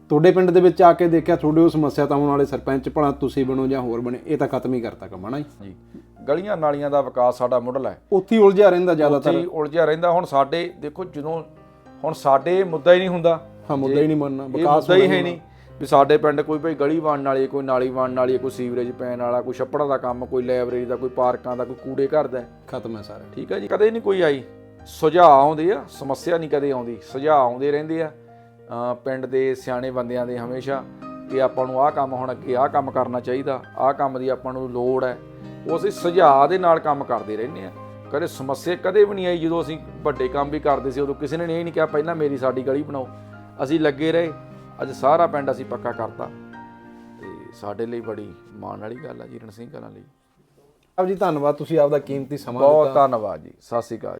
ਤੁਹਾਡੇ ਪਿੰਡ ਦੇ ਵਿੱਚ ਆ ਕੇ ਦੇਖਿਆ ਤੁਹਾਡੇ ਉਹ ਸਮੱਸਿਆ ਤਾਂ ਆਉਣ ਵਾਲੇ ਸਰਪੰਚ ਭਲਾ ਤੁਸੀਂ ਬਣੋ ਜਾਂ ਹੋਰ ਬਣੇ ਇਹ ਤਾਂ ਖਤਮ ਹੀ ਕਰਤਾ ਕੰਮ ਹਨਾ ਜੀ? ਗਲੀਆਂ ਨਾਲੀਆਂ ਦਾ ਵਿਕਾਸ ਸਾਡਾ ਮੁੱਢਲਾ ਹੈ। ਉੱਥੇ ਹੀ ਉਲਝਿਆ ਰਹਿੰਦਾ ਜ਼ਿਆਦਾਤਰ। ਉੱਥੇ ਉਲਝਿਆ ਰਹਿੰਦਾ ਹੁਣ ਸਾਡੇ ਦੇਖੋ ਜਦੋਂ ਹੁਣ ਸਾਡੇ ਮੁੱਦਾ ਹੀ ਨਹੀਂ ਹੁੰਦਾ। ਹਾਂ ਮੁੱਦਾ ਹੀ ਨਹੀਂ ਇਹ ਵਿਕਾਸ ਮੁੱਦਾ ਹੀ ਹੈ ਨਹੀਂ ਵੀ ਸਾਡੇ ਪਿੰਡ ਕੋਈ ਭਈ ਗਲੀ ਬਣਨ ਵਾਲੀ ਕੋਈ ਨਾਲੀ ਬਣਨ ਵਾਲੀ ਕੋਈ ਸੀਵਰੇਜ ਪੈਣ ਵਾਲਾ ਕੋਈ ਛੱਪੜਾਂ ਦਾ ਕੰਮ ਕੋਈ ਲਾਇਬ੍ਰੇਰੀ ਦਾ ਕੋਈ ਪਾਰਕਾਂ ਦਾ ਕੋਈ ਕੂੜੇ ਘਰ ਦਾ। ਖਤਮ ਹੈ ਸਾਰਾ। ਠੀਕ ਹੈ ਜੀ ਕਦੇ ਨਹੀਂ ਕੋਈ ਆਈ। ਸੁਝਾਅ ਆਉਂਦੇ ਆ ਸਮੱਸਿਆ ਨਹੀਂ ਕਦੇ ਆਉਂਦੀ। ਸੁਝਾਅ ਆਉਂਦੇ ਰਹਿੰਦੇ ਆ। ਪਿੰਡ ਦੇ ਸਿਆਣੇ ਬੰਦਿਆਂ ਦੇ ਹਮੇਸ਼ਾ ਕਿ ਆਪਾਂ ਨੂੰ ਆਹ ਕੰਮ ਹੁਣ ਅੱਗੇ ਆਹ ਕੰਮ ਕਰਨਾ ਚਾਹੀਦਾ ਆਹ ਕੰਮ ਦੀ ਆਪਾਂ ਨੂੰ ਲੋੜ ਹੈ। ਉਹ ਅਸੀਂ ਸੁਝਾਅ ਦੇ ਨਾਲ ਕੰਮ ਕਰਦੇ ਰਹਿੰਦੇ ਆ ਕਦੇ ਸਮੱਸਿਆ ਕਦੇ ਵੀ ਨਹੀਂ ਆਈ ਜਦੋਂ ਅਸੀਂ ਵੱਡੇ ਕੰਮ ਵੀ ਕਰਦੇ ਸੀ ਉਦੋਂ ਕਿਸੇ ਨੇ ਇਹ ਨਹੀਂ ਕਿਹਾ ਪਹਿਲਾਂ ਮੇਰੀ ਸਾਡੀ ਗਲੀ ਬਣਾਓ। ਅਸੀਂ ਲੱਗੇ ਰਹੇ। ਅੱਜ ਸਾਰਾ ਪਿੰਡ ਅਸੀਂ ਪੱਕਾ ਕਰਤਾ। ਤੇ ਸਾਡੇ ਲਈ ਬੜੀ ਮਾਣ ਵਾਲੀ ਗੱਲ ਆ ਜੀ ਰਣਸਿੰਘ ਕਲਾਂ ਲਈ। ਆਪ ਜੀ ਧੰਨਵਾਦ। ਤੁਸੀਂ ਆਪਦਾ ਕੀਮਤੀ ਸਮਾਂ ਬਹੁਤ ਧੰਨਵਾਦ ਜੀ। ਸਤਿ ਸ਼੍ਰੀ ਅਕਾਲ।